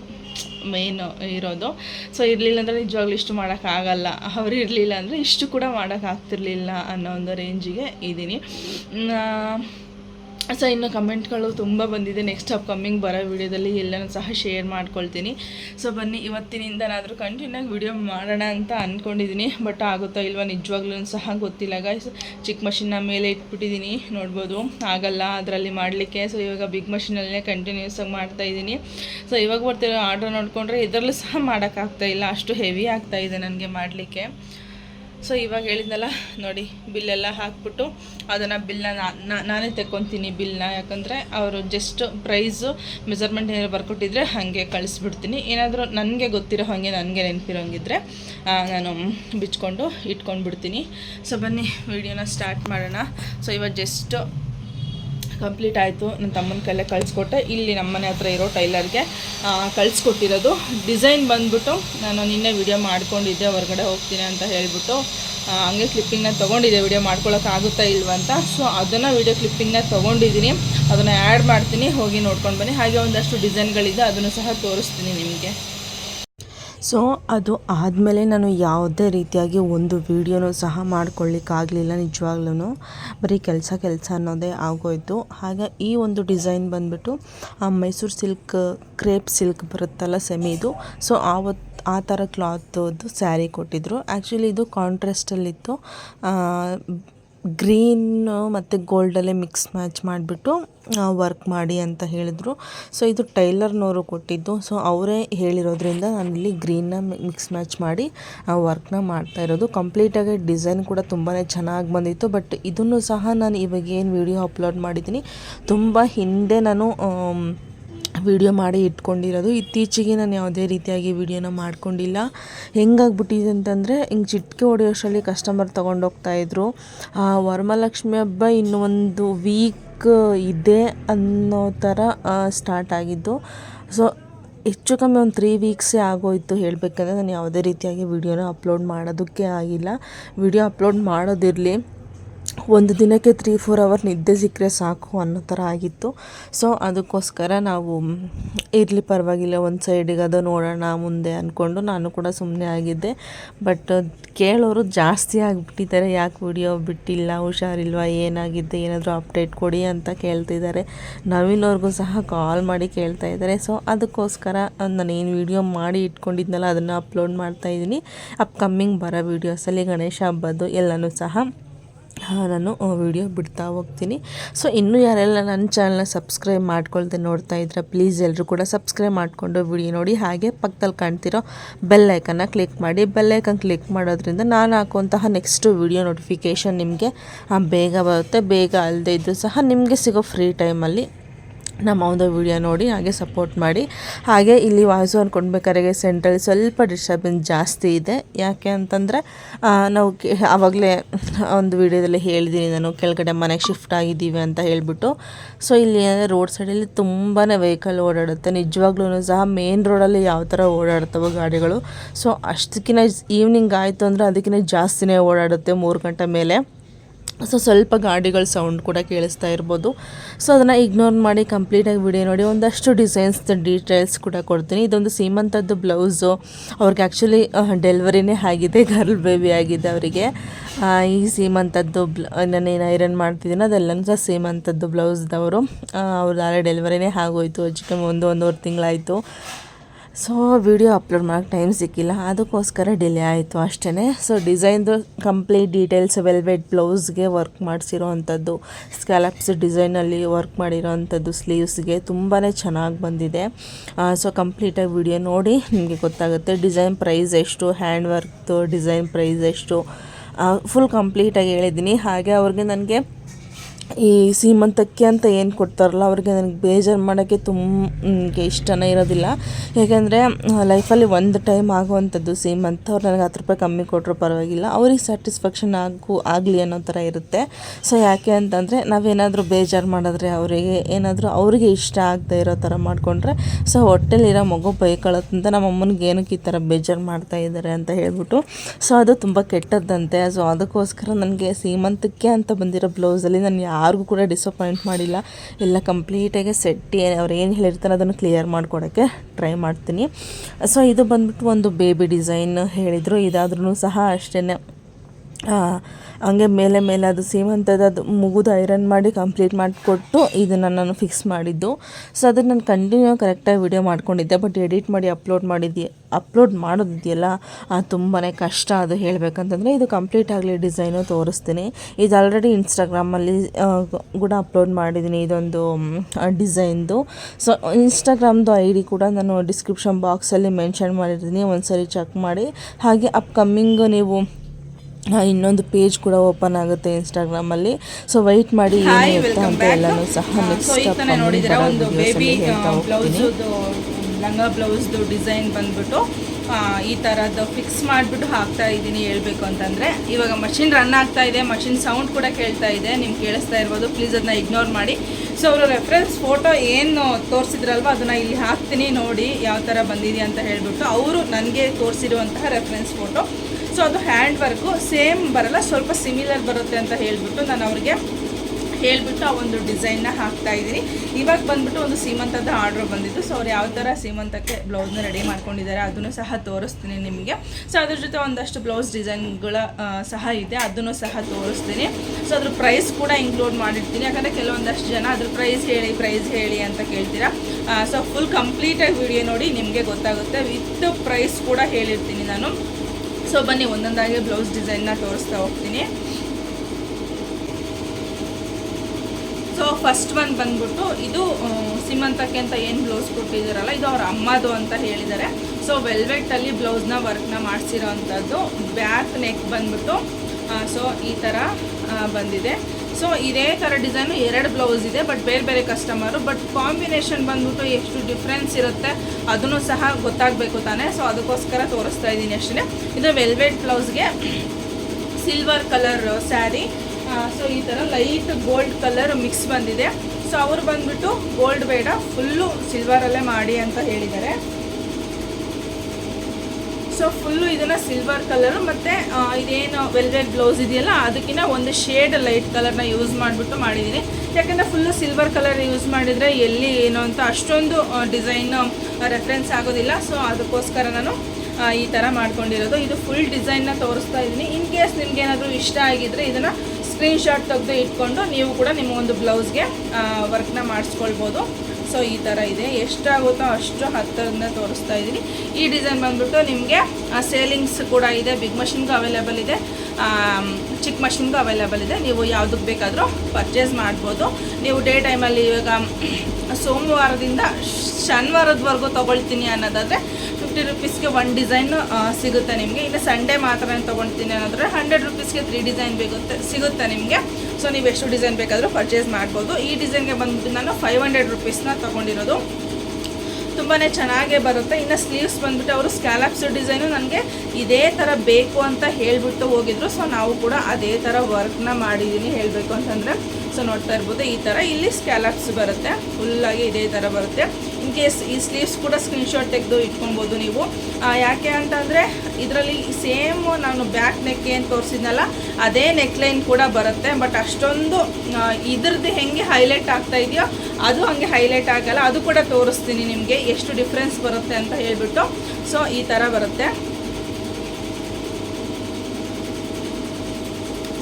ಮೇನ್ ಇರೋದು. ಸೊ ಇರಲಿಲ್ಲ ಅಂದರೆ ನಿಜವಾಗ್ಲೂ ಇಷ್ಟು ಮಾಡೋಕ್ಕಾಗಲ್ಲ ಅವ್ರು ಇರಲಿಲ್ಲ ಅಂದರೆ ಇಷ್ಟು ಕೂಡ ಮಾಡೋಕ್ಕಾಗ್ತಿರ್ಲಿಲ್ಲ ಅನ್ನೋ ಒಂದು ರೇಂಜಿಗೆ ಇದ್ದೀನಿ ಸೊ ಇನ್ನು ಕಮೆಂಟ್ಗಳು ತುಂಬ ಬಂದಿದೆ. ನೆಕ್ಸ್ಟ್ ಅಪ್ಕಮಿಂಗ್ ಬರೋ ವಿಡಿಯೋದಲ್ಲಿ ಎಲ್ಲನೂ ಸಹ ಶೇರ್ ಮಾಡ್ಕೊಳ್ತೀನಿ. ಸೊ ಬನ್ನಿ, ಇವತ್ತಿನಿಂದನಾದರೂ ಕಂಟಿನ್ಯೂ ಆಗಿ ವಿಡಿಯೋ ಮಾಡೋಣ ಅಂತ ಅಂದ್ಕೊಂಡಿದ್ದೀನಿ ಬಟ್ ಆಗುತ್ತೋ ಇಲ್ವಾ ನಿಜವಾಗ್ಲೂ ಸಹ ಗೊತ್ತಿಲ್ಲ ಗಾಯ್ಸ್ ಚಿಕ್ಕ ಮಷಿನ್ನ ಮೇಲೆ ಇಟ್ಬಿಟ್ಟಿದ್ದೀನಿ ನೋಡ್ಬೋದು, ಆಗಲ್ಲ, ಅದರಲ್ಲಿ ಮಾಡಲಿಕ್ಕೆ. ಸೊ ಇವಾಗ ಬಿಗ್ ಮಷಿನಲ್ಲೇ ಕಂಟಿನ್ಯೂಸ್ ಆಗಿ ಮಾಡ್ತಾ ಇದ್ದೀನಿ ಸೊ ಇವಾಗ ಬರ್ತಿರೋ ಆರ್ಡ್ರ್ ನೋಡಿಕೊಂಡ್ರೆ ಇದರಲ್ಲೂ ಸಹ ಮಾಡೋಕ್ಕಾಗ್ತಾ ಇಲ್ಲ. ಅಷ್ಟು ಹೆವಿ ಆಗ್ತಾಯಿದೆ ನನಗೆ ಮಾಡಲಿಕ್ಕೆ. ಸೊ ಇವಾಗ ಹೇಳಿದ್ನಲ್ಲ, ನೋಡಿ ಬಿಲ್ಲೆಲ್ಲ ಹಾಕ್ಬಿಟ್ಟು ಅದನ್ನು ಬಿಲ್ನ ನಾನೇ ತೆಕ್ಕೊತೀನಿ ಬಿಲ್ನ ಯಾಕಂದರೆ ಅವರು ಜಸ್ಟ್ ಪ್ರೈಸು ಮೆಜರ್ಮೆಂಟ್ ಏನಾದ್ರು ಬರ್ಕೊಟ್ಟಿದ್ರೆ ಹಾಗೆ ಕಳಿಸ್ಬಿಡ್ತೀನಿ. ಏನಾದರೂ ನನಗೆ ಗೊತ್ತಿರೋ ಹಾಗೆ ನನಗೆ ನೆನಪಿರೋಂಗಿದ್ರೆ ಹಾಗಿದ್ರೆ ನಾನು ಬಿಚ್ಕೊಂಡು ಇಟ್ಕೊಂಡು ಬಿಡ್ತೀನಿ ಸೊ ಬನ್ನಿ, ವಿಡಿಯೋನ ಸ್ಟಾರ್ಟ್ ಮಾಡೋಣ. ಸೊ ಇವಾಗ ಜಸ್ಟ್ ಕಂಪ್ಲೀಟ್ ಆಯಿತು. ನನ್ನ ತಮ್ಮನ ಕೈಲೇ ಕಳಿಸ್ಕೊಟ್ಟೆ. ಇಲ್ಲಿ ನಮ್ಮ ಮನೆ ಹತ್ರ ಇರೋ ಟೈಲರ್ಗೆ ಕಳಿಸ್ಕೊಟ್ಟಿರೋದು. ಡಿಸೈನ್ ಬಂದ್ಬಿಟ್ಟು ನಾನು ನಿನ್ನೆ ವಿಡಿಯೋ ಮಾಡ್ಕೊಂಡಿದ್ದೆ, ಹೊರಗಡೆ ಹೋಗ್ತೀನಿ ಅಂತ ಹೇಳಿಬಿಟ್ಟು. ಹಂಗೆ ಕ್ಲಿಪ್ಪಿಂಗ್ನ ತೊಗೊಂಡಿದ್ದೆ. ವಿಡಿಯೋ ಮಾಡ್ಕೊಳ್ಳೋಕ್ಕಾಗುತ್ತಾ ಇಲ್ವಾ ಅಂತ. ಸೊ, ಅದನ್ನು ವಿಡಿಯೋ ಕ್ಲಿಪ್ಪಿಂಗ್ನ ತೊಗೊಂಡಿದ್ದೀನಿ. ಅದನ್ನು ಆ್ಯಡ್ ಮಾಡ್ತೀನಿ. ಹೋಗಿ ನೋಡ್ಕೊಂಡು ಬನ್ನಿ. ಹಾಗೆ ಒಂದಷ್ಟು ಡಿಸೈನ್ಗಳಿದೆ. ಅದನ್ನು ಸಹ ತೋರಿಸ್ತೀನಿ ನಿಮಗೆ. ಸೊ, ಅದು ಆದಮೇಲೆ ನಾನು ಯಾವುದೇ ರೀತಿಯಾಗಿ ಒಂದು ವೀಡಿಯೋನೂ ಸಹ ಮಾಡ್ಕೊಳ್ಳಿಕ್ಕಾಗಲಿಲ್ಲ ನಿಜವಾಗ್ಲೂ ಬರೀ ಕೆಲಸ ಕೆಲಸ ಅನ್ನೋದೇ ಆಗೋಯಿತು. ಹಾಗೆ ಈ ಒಂದು ಡಿಸೈನ್ ಬಂದುಬಿಟ್ಟು, ಆ ಮೈಸೂರು ಸಿಲ್ಕ್, ಕ್ರೇಪ್ ಸಿಲ್ಕ್ ಬರುತ್ತಲ್ಲ ಸೆಮಿದು ಸೊ ಆವತ್ತು ಆ ಥರ ಕ್ಲಾತದ್ದು ಸ್ಯಾರಿ ಕೊಟ್ಟಿದ್ದರು ಆ್ಯಕ್ಚುಲಿ ಇದು ಕಾಂಟ್ರಾಸ್ಟಲ್ಲಿತ್ತು. ಗ್ರೀನ್ ಮತ್ತು ಗೋಲ್ಡಲ್ಲೇ ಮಿಕ್ಸ್ ಮ್ಯಾಚ್ ಮಾಡಿಬಿಟ್ಟು ವರ್ಕ್ ಮಾಡಿ ಅಂತ ಹೇಳಿದರು. ಸೊ, ಇದು ಟೈಲರ್ನವರು ಕೊಟ್ಟಿದ್ದು. ಸೊ, ಅವರೇ ಹೇಳಿರೋದ್ರಿಂದ ನಾನಿಲ್ಲಿ ಗ್ರೀನ್ನ ಮಿಕ್ಸ್ ಮ್ಯಾಚ್ ಮಾಡಿ ವರ್ಕ್ನ ಮಾಡ್ತಾ ಇರೋದು. ಕಂಪ್ಲೀಟಾಗಿ ಡಿಸೈನ್ ಕೂಡ ತುಂಬಾ ಚೆನ್ನಾಗಿ ಬಂದಿತ್ತು. ಬಟ್ ಇದನ್ನು ಸಹ ನಾನು ಇವಾಗ ಏನು ವಿಡಿಯೋ ಅಪ್ಲೋಡ್ ಮಾಡಿದ್ದೀನಿ, ತುಂಬ ಹಿಂದೆ ನಾನು ವಿಡಿಯೋ ಮಾಡಿ ಇಟ್ಕೊಂಡಿರೋದು. ಇತ್ತೀಚೆಗೆ ನಾನು ಯಾವುದೇ ರೀತಿಯಾಗಿ ವಿಡಿಯೋನ ಮಾಡ್ಕೊಂಡಿಲ್ಲ. ಹೆಂಗಾಗ್ಬಿಟ್ಟಿದೆ ಅಂತಂದರೆ, ಹಿಂಗೆ ಚಿಟ್ಕೆ ಹೊಡೆಯೋಷ್ಟರಲ್ಲಿ ಕಸ್ಟಮರ್ ತೊಗೊಂಡೋಗ್ತಾಯಿದ್ರು ವರಮಹಾಲಕ್ಷ್ಮಿ ಹಬ್ಬ ಇನ್ನು ಒಂದು ವೀಕ್ ಇದೆ ಅನ್ನೋ ಥರ ಸ್ಟಾರ್ಟ್ ಆಗಿದ್ದು. ಸೊ ಹೆಚ್ಚು ಕಮ್ಮಿ ಒಂದು ತ್ರೀ ವೀಕ್ಸೇ ಆಗೋಯಿತು ಹೇಳಬೇಕಂದ್ರೆ, ನಾನು ಯಾವುದೇ ರೀತಿಯಾಗಿ ವಿಡಿಯೋನ ಅಪ್ಲೋಡ್ ಮಾಡೋದಕ್ಕೆ ಆಗಿಲ್ಲ. ವಿಡಿಯೋ ಅಪ್ಲೋಡ್ ಮಾಡೋದಿರಲಿ. ಒಂದು ದಿನಕ್ಕೆ ತ್ರೀ ಫೋರ್ ಅವರ್ ನಿದ್ದೆ ಸಿಕ್ಕರೆ ಸಾಕು ಅನ್ನೋ ಥರ ಆಗಿತ್ತು. ಸೊ ಅದಕ್ಕೋಸ್ಕರ ನಾವು ಇರಲಿ ಪರವಾಗಿಲ್ಲ, ಒಂದು ಸೈಡಿಗೆ ಅದು ನೋಡೋಣ ಮುಂದೆ ಅಂದ್ಕೊಂಡು ನಾನು ಕೂಡ ಸುಮ್ಮನೆ ಆಗಿದ್ದೆ. ಬಟ್ ಕೇಳೋರು ಜಾಸ್ತಿ ಆಗಿಬಿಟ್ಟಿದ್ದಾರೆ. ಯಾಕೆ ವಿಡಿಯೋ ಬಿಟ್ಟಿಲ್ಲ, ಹುಷಾರಿಲ್ವಾ, ಏನಾಗಿದೆ, ಏನಾದರೂ ಅಪ್ಡೇಟ್ ಕೊಡಿ ಅಂತ ಕೇಳ್ತಿದ್ದಾರೆ. ನವೀನವ್ರಿಗೂ ಸಹ ಕಾಲ್ ಮಾಡಿ ಕೇಳ್ತಾ ಇದ್ದಾರೆ. ಸೊ ಅದಕ್ಕೋಸ್ಕರ ನಾನು ಏನು ವಿಡಿಯೋ ಮಾಡಿ ಇಟ್ಕೊಂಡಿದ್ನಲ್ಲ, ಅದನ್ನು ಅಪ್ಲೋಡ್ ಮಾಡ್ತಾಯಿದ್ದೀನಿ ಅಪ್ಕಮ್ಮಿಂಗ್ ಬರೋ ವೀಡಿಯೋಸಲ್ಲಿ ಗಣೇಶ ಹಬ್ಬದ್ದು ಎಲ್ಲನೂ ಸಹ ನಾನು ವಿಡಿಯೋ ಬಿಡ್ತಾ ಹೋಗ್ತೀನಿ. ಸೊ ಇನ್ನೂ ಯಾರೆಲ್ಲ ನನ್ನ ಚಾನಲ್ನ ಸಬ್ಸ್ಕ್ರೈಬ್ ಮಾಡ್ಕೊಳ್ದೆ ನೋಡ್ತಾ ಇದ್ರೆ ಪ್ಲೀಸ್ ಎಲ್ಲರೂ ಕೂಡ ಸಬ್ಸ್ಕ್ರೈಬ್ ಮಾಡಿಕೊಂಡು ವಿಡಿಯೋ ನೋಡಿ. ಹಾಗೆ ಪಕ್ಕದಲ್ಲಿ ಕಾಣ್ತಿರೋ ಬೆಲ್ ಕ್ಲಿಕ್ ಮಾಡಿ. ಬೆಲ್ ಕ್ಲಿಕ್ ಮಾಡೋದ್ರಿಂದ ನಾನು ಹಾಕುವಂತಹ ನೆಕ್ಸ್ಟು ವಿಡಿಯೋ ನೋಟಿಫಿಕೇಷನ್ ನಿಮಗೆ ಬೇಗ ಬರುತ್ತೆ. ಬೇಗ ಅಲ್ಲದೆ ಇದ್ದರೂ ಸಹ ನಿಮಗೆ ಸಿಗೋ ಫ್ರೀ ಟೈಮಲ್ಲಿ ನಮ್ಮ ಒಂದು ವಿಡಿಯೋ ನೋಡಿ, ಹಾಗೆ ಸಪೋರ್ಟ್ ಮಾಡಿ. ಹಾಗೆ ಇಲ್ಲಿ ವಾಯ್ಸು ಅನ್ಕೊಂಡ್ಬೇಕಾದ್ರೆ ಸೆಂಟ್ರಲ್ಲಿ ಸ್ವಲ್ಪ ಡಿಸ್ಟರ್ಬೆನ್ಸ್ ಜಾಸ್ತಿ ಇದೆ. ಯಾಕೆ ಅಂತಂದರೆ ನಾವು ಆವಾಗಲೇ ಒಂದು ವಿಡಿಯೋದಲ್ಲಿ ಹೇಳಿದ್ದೀನಿ ನಾನು ಕೆಳಗಡೆ ಮನೆಗೆ ಶಿಫ್ಟ್ ಆಗಿದ್ದೀವಿ ಅಂತ ಹೇಳಿಬಿಟ್ಟು. ಸೊ ಇಲ್ಲಿ ರೋಡ್ ಸೈಡಲ್ಲಿ ತುಂಬಾ ವೆಹಿಕಲ್ ಓಡಾಡುತ್ತೆ. ನಿಜವಾಗ್ಲೂ ಸಹ ಮೇನ್ ರೋಡಲ್ಲಿ ಯಾವ ಥರ ಓಡಾಡ್ತವೋ ಗಾಡಿಗಳು. ಸೊ ಅಷ್ಟಕ್ಕಿಂತ ಈವ್ನಿಂಗ್ ಆಯಿತು ಅಂದರೆ ಅದಕ್ಕಿಂತ ಜಾಸ್ತಿನೇ ಓಡಾಡುತ್ತೆ ಮೂರು ಗಂಟೆ ಮೇಲೆ. ಸೊ ಸ್ವಲ್ಪ ಗಾಡಿಗಳ ಸೌಂಡ್ ಕೂಡ ಕೇಳಿಸ್ತಾ ಇರ್ಬೋದು. ಸೊ ಅದನ್ನು ಇಗ್ನೋರ್ ಮಾಡಿ ಕಂಪ್ಲೀಟಾಗಿ ವಿಡಿಯೋ ನೋಡಿ. ಒಂದಷ್ಟು ಡಿಸೈನ್ಸ್ ಡೀಟೇಲ್ಸ್ ಕೂಡ ಕೊಡ್ತೀನಿ. ಇದೊಂದು ಸೀಮಂತದ್ದು ಬ್ಲೌಸು. ಅವ್ರಿಗೆ ಆ್ಯಕ್ಚುಲಿ ಡೆಲಿವರಿನೇ ಆಗಿದೆ. ಗರ್ಲ್ ಬೇಬಿ ಆಗಿದೆ ಅವರಿಗೆ. ಈ ಸೀಮಂತದ್ದು ಬ್ಲ ನಾನೇನು ಐರನ್ ಮಾಡ್ತಿದ್ದೀನಿ, ಅದೆಲ್ಲನೂ ಸಹ ಸೀಮಂತದ್ದು ಬ್ಲೌಸ್ದವರು. ಅವ್ರದ್ದು ಆರೆ ಡೆಲಿವರಿನೇ ಆಗೋಯ್ತು. ಕಮ್ಮಿ ಒಂದು, ಒಂದೂವರೆ ತಿಂಗಳಾಯಿತು. ಸೊ ವಿಡಿಯೋ ಅಪ್ಲೋಡ್ ಮಾಡೋಕ್ಕೆ ಟೈಮ್ ಸಿಕ್ಕಿಲ್ಲ. ಅದಕ್ಕೋಸ್ಕರ ಡಿಲೇ ಆಯಿತು ಅಷ್ಟೇ ಸೊ ಡಿಸೈನ್ದು ಕಂಪ್ಲೀಟ್ ಡೀಟೇಲ್ಸ್ ವೆಲ್ವೆಟ್ ಬ್ಲೌಸ್ಗೆ ವರ್ಕ್ ಮಾಡಿಸಿರೋ ಅಂಥದ್ದು ಸ್ಕ್ಯಾಲಪ್ಸ್ ಡಿಸೈನಲ್ಲಿ ವರ್ಕ್ ಮಾಡಿರೋ ಅಂಥದ್ದು ಸ್ಲೀವ್ಸ್ಗೆ ತುಂಬಾ ಚೆನ್ನಾಗಿ ಬಂದಿದೆ ಸೊ ಕಂಪ್ಲೀಟಾಗಿ ವಿಡಿಯೋ ನೋಡಿ ನಿಮಗೆ ಗೊತ್ತಾಗುತ್ತೆ ಡಿಸೈನ್ ಪ್ರೈಸ್ ಎಷ್ಟು ಹ್ಯಾಂಡ್ ವರ್ಕ್ದು ಡಿಸೈನ್ ಪ್ರೈಸ್ ಎಷ್ಟು ಫುಲ್ ಕಂಪ್ಲೀಟಾಗಿ ಹೇಳಿದ್ದೀನಿ. ಹಾಗೆ ಅವ್ರಿಗೆ ನನಗೆ ಈ ಸೀಮಂತಕ್ಕೆ ಅಂತ ಏನು ಕೊಡ್ತಾರಲ್ಲ, ಅವ್ರಿಗೆ ನನಗೆ ಬೇಜಾರು ಮಾಡೋಕ್ಕೆ ತುಂಬ ಇಷ್ಟನೇ ಇರೋದಿಲ್ಲ. ಯಾಕೆಂದರೆ ಲೈಫಲ್ಲಿ ಒಂದು ಟೈಮ್ ಆಗುವಂಥದ್ದು ಸೀಮಂತ, ಅವ್ರು ನನಗೆ ಹತ್ತು ರೂಪಾಯಿ ಕಮ್ಮಿ ಕೊಟ್ಟರು ಪರವಾಗಿಲ್ಲ. ಅವ್ರಿಗೆ ಸ್ಯಾಟಿಸ್ಫ್ಯಾಕ್ಷನ್ ಆಗು, ಆಗಲಿ ಅನ್ನೋ ಥರ ಇರುತ್ತೆ. ಸೊ ಯಾಕೆ ಅಂತಂದರೆ, ನಾವೇನಾದರೂ ಬೇಜಾರು ಮಾಡಿದ್ರೆ ಅವರಿಗೆ, ಏನಾದರೂ ಅವರಿಗೆ ಇಷ್ಟ ಆಗದೆ ಇರೋ ಥರ ಮಾಡಿಕೊಂಡ್ರೆ, ಸೊ ಹೊಟ್ಟೆಲಿರೋ ಮಗು ಬೈಕೊಳ್ಳೋದಂತ ನಮ್ಮ ಅಮ್ಮನಿಗೆ ಏನಕ್ಕೆ ಈ ಥರ ಬೇಜಾರು ಮಾಡ್ತಾ ಇದ್ದಾರೆ ಅಂತ ಹೇಳ್ಬಿಟ್ಟು, ಸೊ ಅದು ತುಂಬ ಕೆಟ್ಟದ್ದಂತೆ. ಸೊ ಅದಕ್ಕೋಸ್ಕರ ನನಗೆ ಸೀಮಂತಕ್ಕೆ ಅಂತ ಬಂದಿರೋ ಬ್ಲೌಸಲ್ಲಿ ನಾನು ಯಾರಿಗೂ ಕೂಡ ಡಿಸಪಾಯಿಂಟ್ ಮಾಡಿಲ್ಲ. ಎಲ್ಲ ಕಂಪ್ಲೀಟಾಗಿ ಸೆಟ್ ಏನು ಅವ್ರು ಏನು ಹೇಳಿರ್ತಾರೆ ಅದನ್ನು ಕ್ಲಿಯರ್ ಮಾಡಿಕೊಡೋಕ್ಕೆ ಟ್ರೈ ಮಾಡ್ತೀನಿ. ಸೊ ಇದು ಬಂದ್ಬಿಟ್ಟು ಒಂದು ಬೇಬಿ ಡಿಸೈನ್ ಹೇಳಿದರು. ಇದಾದ್ರೂ ಸಹ ಅಷ್ಟೇ ಹಂಗೆ ಮೇಲೆ ಮೇಲೆ ಅದು ಸೀಮಂತದ ಅದು ಮುಗಿದು ಐರನ್ ಮಾಡಿ ಕಂಪ್ಲೀಟ್ ಮಾಡಿಕೊಟ್ಟು ಇದನ್ನು ನಾನು ಫಿಕ್ಸ್ ಮಾಡಿದ್ದು. ಸೊ ಅದನ್ನು ನಾನು ಕಂಟಿನ್ಯೂ ಕರೆಕ್ಟಾಗಿ ವಿಡಿಯೋ ಮಾಡ್ಕೊಂಡಿದ್ದೆ. ಬಟ್ ಎಡಿಟ್ ಮಾಡಿ ಅಪ್ಲೋಡ್ ಮಾಡಿದ್ದೆ ಅಪ್ಲೋಡ್ ಮಾಡೋದಿದೆಯಲ್ಲ ತುಂಬಾ ಕಷ್ಟ ಅದು ಹೇಳಬೇಕಂತಂದರೆ ಇದು ಕಂಪ್ಲೀಟ್ ಆಗಲಿ ಡಿಸೈನು ತೋರಿಸ್ತೀನಿ. ಇದು ಆಲ್ರೆಡಿ ಇನ್ಸ್ಟಾಗ್ರಾಮಲ್ಲಿ ಕೂಡ ಅಪ್ಲೋಡ್ ಮಾಡಿದ್ದೀನಿ ಇದೊಂದು ಡಿಸೈನ್ದು ಸೊ ಇನ್ಸ್ಟಾಗ್ರಾಮ್ದು ಐ ಡಿ ಕೂಡ ನಾನು ಡಿಸ್ಕ್ರಿಪ್ಷನ್ ಬಾಕ್ಸಲ್ಲಿ ಮೆನ್ಷನ್ ಮಾಡಿರ್ತೀನಿ. ಒಂದ್ಸರಿ ಚೆಕ್ ಮಾಡಿ. ಹಾಗೆ ಅಪ್ಕಮ್ಮಿಂಗ್ ನೀವು ಇನ್ನೊಂದು ಪೇಜ್ ಕೂಡ ಓಪನ್ ಆಗುತ್ತೆ ಇನ್ಸ್ಟಾಗ್ರಾಮಲ್ಲಿ. ಸೊ ವೈಟ್ ಮಾಡಿ ಏನು ಇರುತ್ತೆ ಅಂತ ಎಲ್ಲನೂ ಸಹ ನೆಕ್ಸ್ಟ್ ಒಂದು ಬೇಬಿ ಲಂಗ ಬ್ಲೌಸ್ದು ಡಿಸೈನ್ ಬಂದ್ಬಿಟ್ಟು ಈ ಥರದ್ದು ಫಿಕ್ಸ್ ಮಾಡಿಬಿಟ್ಟು ಹಾಕ್ತಾ ಇದ್ದೀನಿ ಹೇಳಬೇಕು ಅಂತಂದರೆ. ಇವಾಗ ಮಷಿನ್ ರನ್ ಆಗ್ತಾ ಇದೆ ಮಷಿನ್ ಸೌಂಡ್ ಕೂಡ ಕೇಳ್ತಾ ಇದೆ ನಿಮ್ಗೆ ಕೇಳಿಸ್ತಾ ಇರ್ಬೋದು ಪ್ಲೀಸ್ ಅದನ್ನ ಇಗ್ನೋರ್ ಮಾಡಿ. ಸೊ ಅವರು ರೆಫರೆನ್ಸ್ ಫೋಟೋ ಏನು ತೋರಿಸಿದ್ರಲ್ವ ಅದನ್ನು ಇಲ್ಲಿ ಹಾಕ್ತೀನಿ ನೋಡಿ ಯಾವ ಥರ ಬಂದಿದೆ ಅಂತ ಹೇಳಿಬಿಟ್ಟು ಅವರು ನನಗೆ ತೋರಿಸಿರುವಂತಹ ರೆಫರೆನ್ಸ್ ಫೋಟೋ ಸೊ ಅದು ಹ್ಯಾಂಡ್ ವರ್ಕು ಸೇಮ್ ಬರಲ್ಲ, ಸ್ವಲ್ಪ ಸಿಮಿಲರ್ ಬರುತ್ತೆ ಅಂತ ಹೇಳ್ಬಿಟ್ಟು ನಾನು ಅವ್ರಿಗೆ ಹೇಳಿಬಿಟ್ಟು ಆ ಒಂದು ಡಿಸೈನ್ನ ಹಾಕ್ತಾ ಇದ್ದೀನಿ. ಇವಾಗ ಬಂದ್ಬಿಟ್ಟು ಒಂದು ಸೀಮಂತದ ಆರ್ಡ್ರ್ ಬಂದಿತ್ತು ಸೊ ಅವ್ರು ಯಾವ ಥರ ಸೀಮಂತಕ್ಕೆ ಬ್ಲೌಸ್ನ ರೆಡಿ ಮಾಡ್ಕೊಂಡಿದ್ದಾರೆ ಅದನ್ನು ಸಹ ತೋರಿಸ್ತೀನಿ ನಿಮಗೆ. ಸೊ ಅದ್ರ ಜೊತೆ ಒಂದಷ್ಟು ಬ್ಲೌಸ್ ಡಿಸೈನ್ಗಳ ಸಹ ಇದೆ. ಅದನ್ನು ಸಹ ತೋರಿಸ್ತೀನಿ. ಸೊ ಅದ್ರ ಪ್ರೈಸ್ ಕೂಡ ಇನ್ಕ್ಲೂಡ್ ಮಾಡಿರ್ತೀನಿ. ಯಾಕಂದರೆ ಕೆಲವೊಂದಷ್ಟು ಜನ ಅದ್ರ ಪ್ರೈಸ್ ಹೇಳಿ ಪ್ರೈಸ್ ಹೇಳಿ ಅಂತ ಕೇಳ್ತೀರಾ? ಸೊ ಫುಲ್ ಕಂಪ್ಲೀಟಾಗಿ ವಿಡಿಯೋ ನೋಡಿ ನಿಮಗೆ ಗೊತ್ತಾಗುತ್ತೆ. ವಿತ್ ಪ್ರೈಸ್ ಕೂಡ ಹೇಳಿರ್ತೀನಿ ನಾನು. ಸೊ ಬನ್ನಿ, ಒಂದೊಂದಾಗಿ ಬ್ಲೌಸ್ ಡಿಸೈನ್ನ ತೋರಿಸ್ತಾ ಹೋಗ್ತೀನಿ. ಸೊ ಫಸ್ಟ್ ಒನ್ ಬಂದ್ಬಿಟ್ಟು ಇದು ಸಿಮಂತಕ್ಕೆ ಅಂತ ಏನು ಬ್ಲೌಸ್ ಕೊಟ್ಟಿದ್ದೀರಲ್ಲ, ಇದು ಅವ್ರ ಅಮ್ಮದು ಅಂತ ಹೇಳಿದ್ದಾರೆ. ಸೊ ವೆಲ್ವೆಟಲ್ಲಿ ಬ್ಲೌಸ್ನ ವರ್ಕ್ನ ಮಾಡಿಸಿರೋ ಅಂಥದ್ದು ಬ್ಯಾಕ್ ನೆಕ್ ಬಂದ್ಬಿಟ್ಟು ಸೊ ಈ ಥರ ಬಂದಿದೆ. ಸೊ ಇದೇ ಥರ ಡಿಸೈನು ಎರಡು ಬ್ಲೌಸ್ ಇದೆ ಬಟ್ ಬೇರೆ ಬೇರೆ ಕಸ್ಟಮರು ಬಟ್ ಕಾಂಬಿನೇಷನ್ ಬಂದ್ಬಿಟ್ಟು ಎಷ್ಟು ಡಿಫ್ರೆನ್ಸ್ ಇರುತ್ತೆ ಅದನ್ನು ಸಹ ಗೊತ್ತಾಗಬೇಕು ತಾನೇ. ಸೊ ಅದಕ್ಕೋಸ್ಕರ ತೋರಿಸ್ತಾ ಇದ್ದೀನಿ ಅಷ್ಟೇ ಇದು ವೆಲ್ವೆಟ್ ಬ್ಲೌಸ್ಗೆ ಸಿಲ್ವರ್ ಕಲರ್ ಸ್ಯಾರಿ ಸೊ ಈ ಥರ ಲೈಟ್ ಗೋಲ್ಡ್ ಕಲರ್ ಮಿಕ್ಸ್ ಬಂದಿದೆ. ಸೊ ಅವರು ಬಂದ್ಬಿಟ್ಟು ಗೋಲ್ಡ್ ಬೇಡ ಫುಲ್ಲು ಸಿಲ್ವರಲ್ಲೇ ಮಾಡಿ ಅಂತ ಹೇಳಿದ್ದಾರೆ. ಸೊ ಫುಲ್ಲು ಇದನ್ನು ಸಿಲ್ವರ್ ಕಲರು ಮತ್ತು ಇದೇನು ವೆಲ್ವೆಟ್ ಬ್ಲೌಸ್ ಇದೆಯಲ್ಲ, ಅದಕ್ಕಿಂತ ಒಂದು ಶೇಡ್ ಲೈಟ್ ಕಲರ್ನ ಯೂಸ್ ಮಾಡಿಬಿಟ್ಟು ಮಾಡಿದ್ದೀನಿ ಯಾಕಂದರೆ ಫುಲ್ಲು ಸಿಲ್ವರ್ ಕಲರ್ ಯೂಸ್ ಮಾಡಿದರೆ ಎಲ್ಲಿ ಏನು ಅಂತ ಅಷ್ಟೊಂದು ಡಿಸೈನ್ ರೆಫರೆನ್ಸ್ ಆಗೋದಿಲ್ಲ. ಸೊ ಅದಕ್ಕೋಸ್ಕರ ನಾನು ಈ ಥರ ಮಾಡ್ಕೊಂಡಿರೋದು. ಇದು ಫುಲ್ ಡಿಸೈನ್ನ ತೋರಿಸ್ತಾ ಇದ್ದೀನಿ ಇನ್ ಕೇಸ್ ನಿಮ್ಗೆ ಏನಾದರೂ ಇಷ್ಟ ಆಗಿದ್ದರೆ ಇದನ್ನು ಸ್ಕ್ರೀನ್ಶಾಟ್ ತೆಗೆದು ಇಟ್ಕೊಂಡು ನೀವು ಕೂಡ ನಿಮ್ಮ ಒಂದು ಬ್ಲೌಸ್ಗೆ ವರ್ಕ್ನ ಮಾಡಿಸ್ಕೊಳ್ಬೋದು. ಸೊ ಈ ಥರ ಇದೆ. ಎಷ್ಟಾಗುತ್ತೋ ಅಷ್ಟು ಹತ್ತಿರದಿಂದ ತೋರಿಸ್ತಾ ಇದ್ದೀನಿ. ಈ ಡಿಸೈನ್ ಬಂದ್ಬಿಟ್ಟು ನಿಮಗೆ ಸೇಲಿಂಗ್ಸ್ ಕೂಡ ಇದೆ. ಬಿಗ್ ಮಷಿನ್ಗೂ ಅವೈಲೇಬಲ್ ಇದೆ. ಚಿಕ್ಕ ಮಷಿನ್ಗೂ ಅವೈಲೇಬಲ್ ಇದೆ. ನೀವು ಯಾವುದಕ್ಕೆ ಬೇಕಾದರೂ ಪರ್ಚೇಸ್ ಮಾಡ್ಬೋದು. ನೀವು ಡೇ ಟೈಮಲ್ಲಿ ಇವಾಗ ಸೋಮವಾರದಿಂದ ಶನಿವಾರದವರೆಗೂ ತೊಗೊಳ್ತೀನಿ ಅನ್ನೋದಾದರೆ ಫಿಫ್ಟಿ ರುಪೀಸ್ಗೆ ಒನ್ ಡಿಸೈನು ಸಿಗುತ್ತೆ ನಿಮಗೆ. ಇನ್ನು ಸಂಡೇ ಮಾತ್ರ ತೊಗೊಳ್ತೀನಿ ಅನ್ನೋದ್ರೆ ಹಂಡ್ರೆಡ್ ರುಪೀಸ್ಗೆ ತ್ರೀ ಡಿಸೈನ್ ಬೇಗುತ್ತೆ ಸಿಗುತ್ತೆ ನಿಮಗೆ. ಸೊ ನೀವು ಎಷ್ಟು ಡಿಸೈನ್ ಬೇಕಾದರೂ ಪರ್ಚೇಸ್ ಮಾಡ್ಬೋದು. ಈ ಡಿಸೈನ್ಗೆ ಬಂದು ನಾನು ಫೈವ್ ಹಂಡ್ರೆಡ್ ರುಪೀಸ್ನ ತೊಗೊಂಡಿರೋದು. ತುಂಬಾ ಚೆನ್ನಾಗೇ ಬರುತ್ತೆ. ಇನ್ನು ಸ್ಲೀವ್ಸ್ ಬಂದ್ಬಿಟ್ಟು ಅವರು ಸ್ಕ್ಯಾಲಪ್ಸ್ ಡಿಸೈನು ನನಗೆ ಇದೇ ಥರ ಬೇಕು ಅಂತ ಹೇಳಿಬಿಟ್ಟು ಹೋಗಿದ್ರು. ಸೊ ನಾವು ಕೂಡ ಅದೇ ಥರ ವರ್ಕ್ನ ಮಾಡಿದ್ದೀನಿ ಹೇಳಬೇಕು ಅಂತಂದರೆ. ಸೊ ನೋಡ್ತಾ ಇರ್ಬೋದು, ಈ ಥರ ಇಲ್ಲಿ ಸ್ಕ್ಯಾಲಪ್ಸ್ ಬರುತ್ತೆ. ಫುಲ್ಲಾಗಿ ಇದೇ ಥರ ಬರುತ್ತೆ. ಇನ್ ಕೇಸ್ ಈ ಸ್ಲೀವ್ಸ್ ಕೂಡ ಸ್ಕ್ರೀನ್ಶಾಟ್ ತೆಗೆದು ಇಟ್ಕೊಬೋದು ನೀವು. ಯಾಕೆ ಅಂತಂದರೆ ಇದರಲ್ಲಿ ಸೇಮ್ ನಾನು ಬ್ಯಾಕ್ ನೆಕ್ ಏನು ತೋರಿಸಿದ್ನಲ್ಲ, ಅದೇ ನೆಕ್ಲೈನ್ ಕೂಡ ಬರುತ್ತೆ. ಬಟ್ ಅಷ್ಟೊಂದು ಇದ್ರದ್ದು ಹೆಂಗೆ ಹೈಲೈಟ್ ಆಗ್ತಾ ಇದೆಯೋ, ಅದು ಹಂಗೆ ಹೈಲೈಟ್ ಆಗಲ್ಲ. ಅದು ಕೂಡ ತೋರಿಸ್ತೀನಿ ನಿಮಗೆ ಎಷ್ಟು ಡಿಫ್ರೆನ್ಸ್ ಬರುತ್ತೆ ಅಂತ ಹೇಳ್ಬಿಟ್ಟು. ಸೊ ಈ ಥರ ಬರುತ್ತೆ.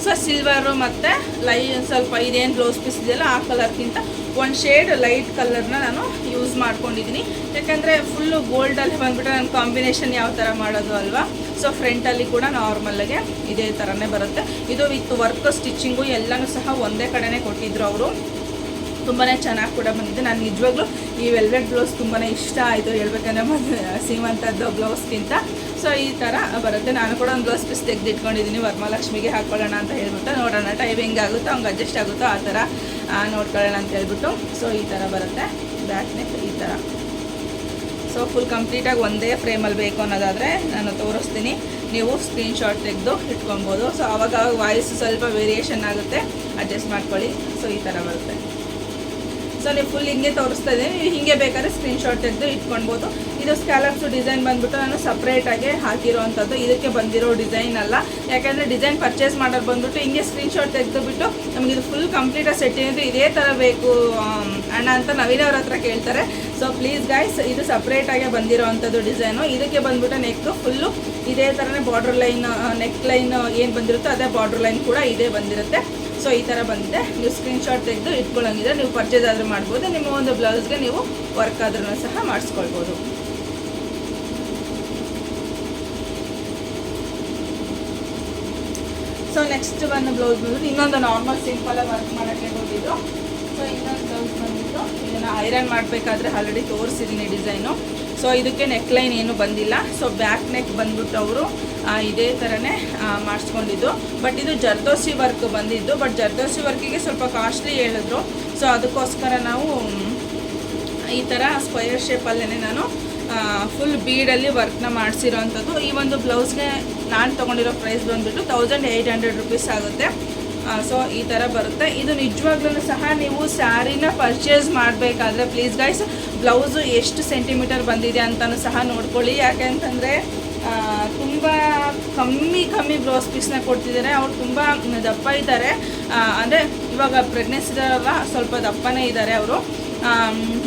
ಸೊ ಸಿಲ್ವರು ಮತ್ತು ಲೈ ಸ್ವಲ್ಪ ಇದೇನು ಬ್ಲೌಸ್ ಪೀಸ್ ಇದೆಯಲ್ಲ ಆ ಕಲರ್ಗಿಂತ ಒಂದು ಶೇಡ್ ಲೈಟ್ ಕಲರ್ನ ನಾನು ಯೂಸ್ ಮಾಡ್ಕೊಂಡಿದ್ದೀನಿ ಯಾಕಂದರೆ ಫುಲ್ಲು ಗೋಲ್ಡಲ್ಲಿ ಬಂದುಬಿಟ್ಟು ನಾನು ಕಾಂಬಿನೇಷನ್ ಯಾವ ಥರ ಮಾಡೋದು ಅಲ್ವಾ? ಸೊ ಫ್ರಂಟಲ್ಲಿ ಕೂಡ ನಾರ್ಮಲ್ಲಾಗೆ ಇದೇ ಥರನೇ ಬರುತ್ತೆ. ಇದು ವಿತ್ ವರ್ಕ್ ಸ್ಟಿಚ್ಚಿಂಗು ಎಲ್ಲನೂ ಸಹ ಒಂದೇ ಕಡೆನೇ ಕೊಟ್ಟಿದ್ರು ಅವರು. ತುಂಬಾ ಚೆನ್ನಾಗಿ ಕೂಡ ಬಂದಿದೆ. ನಾನು ನಿಜವಾಗ್ಲೂ ಈ ವೆಲ್ವೆಟ್ ಬ್ಲೌಸ್ ತುಂಬಾ ಇಷ್ಟ ಆಯಿತು ಹೇಳ್ಬೇಕಂದ್ರೆ ಸೀಮಂತದ್ದು ಬ್ಲೌಸ್ಗಿಂತ ಸೊ ಈ ಥರ ಬರುತ್ತೆ. ನಾನು ಕೂಡ ಒಂದು ಬ್ಲೌಸ್ ಪೀಸ್ ತೆಗೆದಿಟ್ಕೊಂಡಿದ್ದೀನಿ ವರಮಹಾಲಕ್ಷ್ಮಿಗೆ ಹಾಕ್ಕೊಳ್ಳೋಣ ಅಂತ ಹೇಳ್ಬಿಟ್ಟು ನೋಡೋಣ ಟೈಮ್ ಹೆಂಗಾಗುತ್ತೋ ಹಂಗೆ ಅಡ್ಜಸ್ಟ್ ಆಗುತ್ತೋ, ಆ ಥರ ನೋಡ್ಕೊಳ್ಳೋಣ ಅಂತ ಹೇಳ್ಬಿಟ್ಟು. ಸೊ ಈ ಥರ ಬರುತ್ತೆ. ಬ್ಯಾಕ್ ನೆಕ್ ಈ ಥರ ಸೊ ಫುಲ್ ಕಂಪ್ಲೀಟಾಗಿ ಒಂದೇ ಫ್ರೇಮಲ್ಲಿ ಬೇಕು ಅನ್ನೋದಾದರೆ ನಾನು ತೋರಿಸ್ತೀನಿ. ನೀವು ಸ್ಕ್ರೀನ್ಶಾಟ್ ತೆಗೆದು ಇಟ್ಕೊಬೋದು. ಸೊ ಅವಾಗ ವಾಯ್ಸ್ ಸ್ವಲ್ಪ ವೇರಿಯೇಷನ್ ಆಗುತ್ತೆ. ಅಡ್ಜಸ್ಟ್ ಮಾಡ್ಕೊಳ್ಳಿ. ಸೊ ಈ ಥರ ಬರುತ್ತೆ. ಸೊ ನೀವು ಫುಲ್ ಹಿಂಗೆ ತೋರಿಸ್ತಾ ಇದ್ದೀನಿ. ನೀವು ಹಿಂಗೆ ಬೇಕಾದ್ರೆ ಸ್ಕ್ರೀನ್ಶಾಟ್ ತೆಗೆದು ಇಟ್ಕೊಳ್ಬೋದು. ಇದು ಸ್ಕ್ಯಾಲಪ್ಸು ಡಿಸೈನ್ ಬಂದ್ಬಿಟ್ಟು ನಾನು ಸಪ್ರೇಟಾಗಿ ಹಾಕಿರೋವಂಥದ್ದು. ಇದಕ್ಕೆ ಬಂದಿರೋ ಡಿಸೈನ್ ಅಲ್ಲ. ಯಾಕೆಂದರೆ ಡಿಸೈನ್ ಪರ್ಚೇಸ್ ಮಾಡೋದು ಬಂದ್ಬಿಟ್ಟು ಹಿಂಗೆ ಸ್ಕ್ರೀನ್ಶಾಟ್ ತೆಗೆದುಬಿಟ್ಟು ನಮಗೆ ಇದು ಫುಲ್ ಕಂಪ್ಲೀಟಾಗಿ ಸೆಟ್ ಏನಿದೆ ಇದೇ ಥರ ಬೇಕು ಅಣ್ಣ ಅಂತ ನವೀನ್ ಅವ್ರ ಹತ್ರ ಕೇಳ್ತಾರೆ. ಸೊ ಪ್ಲೀಸ್ ಗೈಸ್ ಇದು ಸಪ್ರೇಟಾಗೆ ಬಂದಿರೋವಂಥದ್ದು ಡಿಸೈನು ಇದಕ್ಕೆ ಬಂದ್ಬಿಟ್ಟು ನೆಕ್ ಫುಲ್ಲು ಇದೇ ಥರನೇ ಬಾರ್ಡ್ರ್ ಲೈನ್ ನೆಕ್ ಲೈನ್ ಏನು ಬಂದಿರುತ್ತೋ ಅದೇ ಬಾರ್ಡ್ರ್ ಲೈನ್ ಕೂಡ ಇದೇ ಬಂದಿರುತ್ತೆ. ಸೊ ಈ ಥರ ಬಂದಿದೆ. ನೀವು ಸ್ಕ್ರೀನ್ಶಾಟ್ ತೆಗೆದು ಇಟ್ಕೊಳ್ಳೋಂಗಿದ್ರೆ ನೀವು ಪರ್ಚೇಸ್ ಆದರೂ ಮಾಡ್ಬೋದು. ನಿಮ್ಮ ಒಂದು ಬ್ಲೌಸ್ಗೆ ನೀವು ವರ್ಕ್ ಆದ್ರೂ ಸಹ ಮಾಡಿಸ್ಕೊಳ್ಬೋದು. ಸೊ ನೆಕ್ಸ್ಟ್ ಬಂದು ಬ್ಲೌಸ್ ಬಂದ್ಬಿಟ್ಟು ಇನ್ನೊಂದು ನಾರ್ಮಲ್ ಸಿಂಪಲಾಗಿ ವರ್ಕ್ ಮಾಡೋಕ್ಕೆ ಹೋಗಿದ್ದು. ಸೊ ಇನ್ನೊಂದು ಬ್ಲೌಸ್ ಬಂದ್ಬಿಟ್ಟು ಇದನ್ನು ಐರನ್ ಮಾಡಬೇಕಾದ್ರೆ ಆಲ್ರೆಡಿ ತೋರಿಸಿದ್ದೀನಿ ಡಿಸೈನು ಸೊ ಇದಕ್ಕೆ ನೆಕ್ ಲೈನ್ ಏನು ಬಂದಿಲ್ಲ. ಸೊ ಬ್ಯಾಕ್ ನೆಕ್ ಬಂದ್ಬಿಟ್ಟು ಅವರು ಇದೇ ಥರನೇ ಮಾಡಿಸ್ಕೊಂಡಿದ್ದು. ಬಟ್ ಇದು ಜರ್ದೋಸಿ ವರ್ಕ್ ಬಂದಿದ್ದು. ಬಟ್ ಜರ್ದೋಸಿ ವರ್ಕಿಗೆ ಸ್ವಲ್ಪ ಕಾಸ್ಟ್ಲಿ ಹೇಳಿದ್ರು. ಸೊ ಅದಕ್ಕೋಸ್ಕರ ನಾವು, ಈ ಥರ ಸ್ಕ್ವಯರ್ ಶೇಪಲ್ಲೇ ನಾನು ಫುಲ್ ಬೀಡಲ್ಲಿ ವರ್ಕ್ನ ಮಾಡಿಸಿರೋವಂಥದ್ದು ಈ ಒಂದು ಬ್ಲೌಸ್ಗೆ ನಾನು ತೊಗೊಂಡಿರೋ ಪ್ರೈಸ್ ಬಂದುಬಿಟ್ಟು ತೌಸಂಡ್ ಏಯ್ಟ್ ಹಂಡ್ರೆಡ್ ರುಪೀಸ್ ಆಗುತ್ತೆ. ಸೊ ಈ ಥರ ಬರುತ್ತೆ. ಇದು ನಿಜವಾಗ್ಲೂ ಸಹ ನೀವು ಸ್ಯಾರಿನ ಪರ್ಚೇಸ್ ಮಾಡಬೇಕಾದ್ರೆ ಪ್ಲೀಸ್ ಗೈಸ್ ಬ್ಲೌಸು ಎಷ್ಟು ಸೆಂಟಿಮೀಟರ್ ಬಂದಿದೆ ಅಂತಲೂ ಸಹ ನೋಡ್ಕೊಳ್ಳಿ. ಯಾಕೆ ಅಂತಂದರೆ ತುಂಬ ಕಮ್ಮಿ ಕಮ್ಮಿ ಬ್ಲೌಸ್ ಪೀಸ್ನ ಕೊಡ್ತಿದ್ದಾರೆ. ಅವ್ರು ತುಂಬ ದಪ್ಪ ಇದ್ದಾರೆ. ಅಂದರೆ ಇವಾಗ ಪ್ರೆಗ್ನೆನ್ಸಿ ಇದ್ದಾರಲ್ಲ ಸ್ವಲ್ಪ ದಪ್ಪನೇ ಇದ್ದಾರೆ ಅವರು.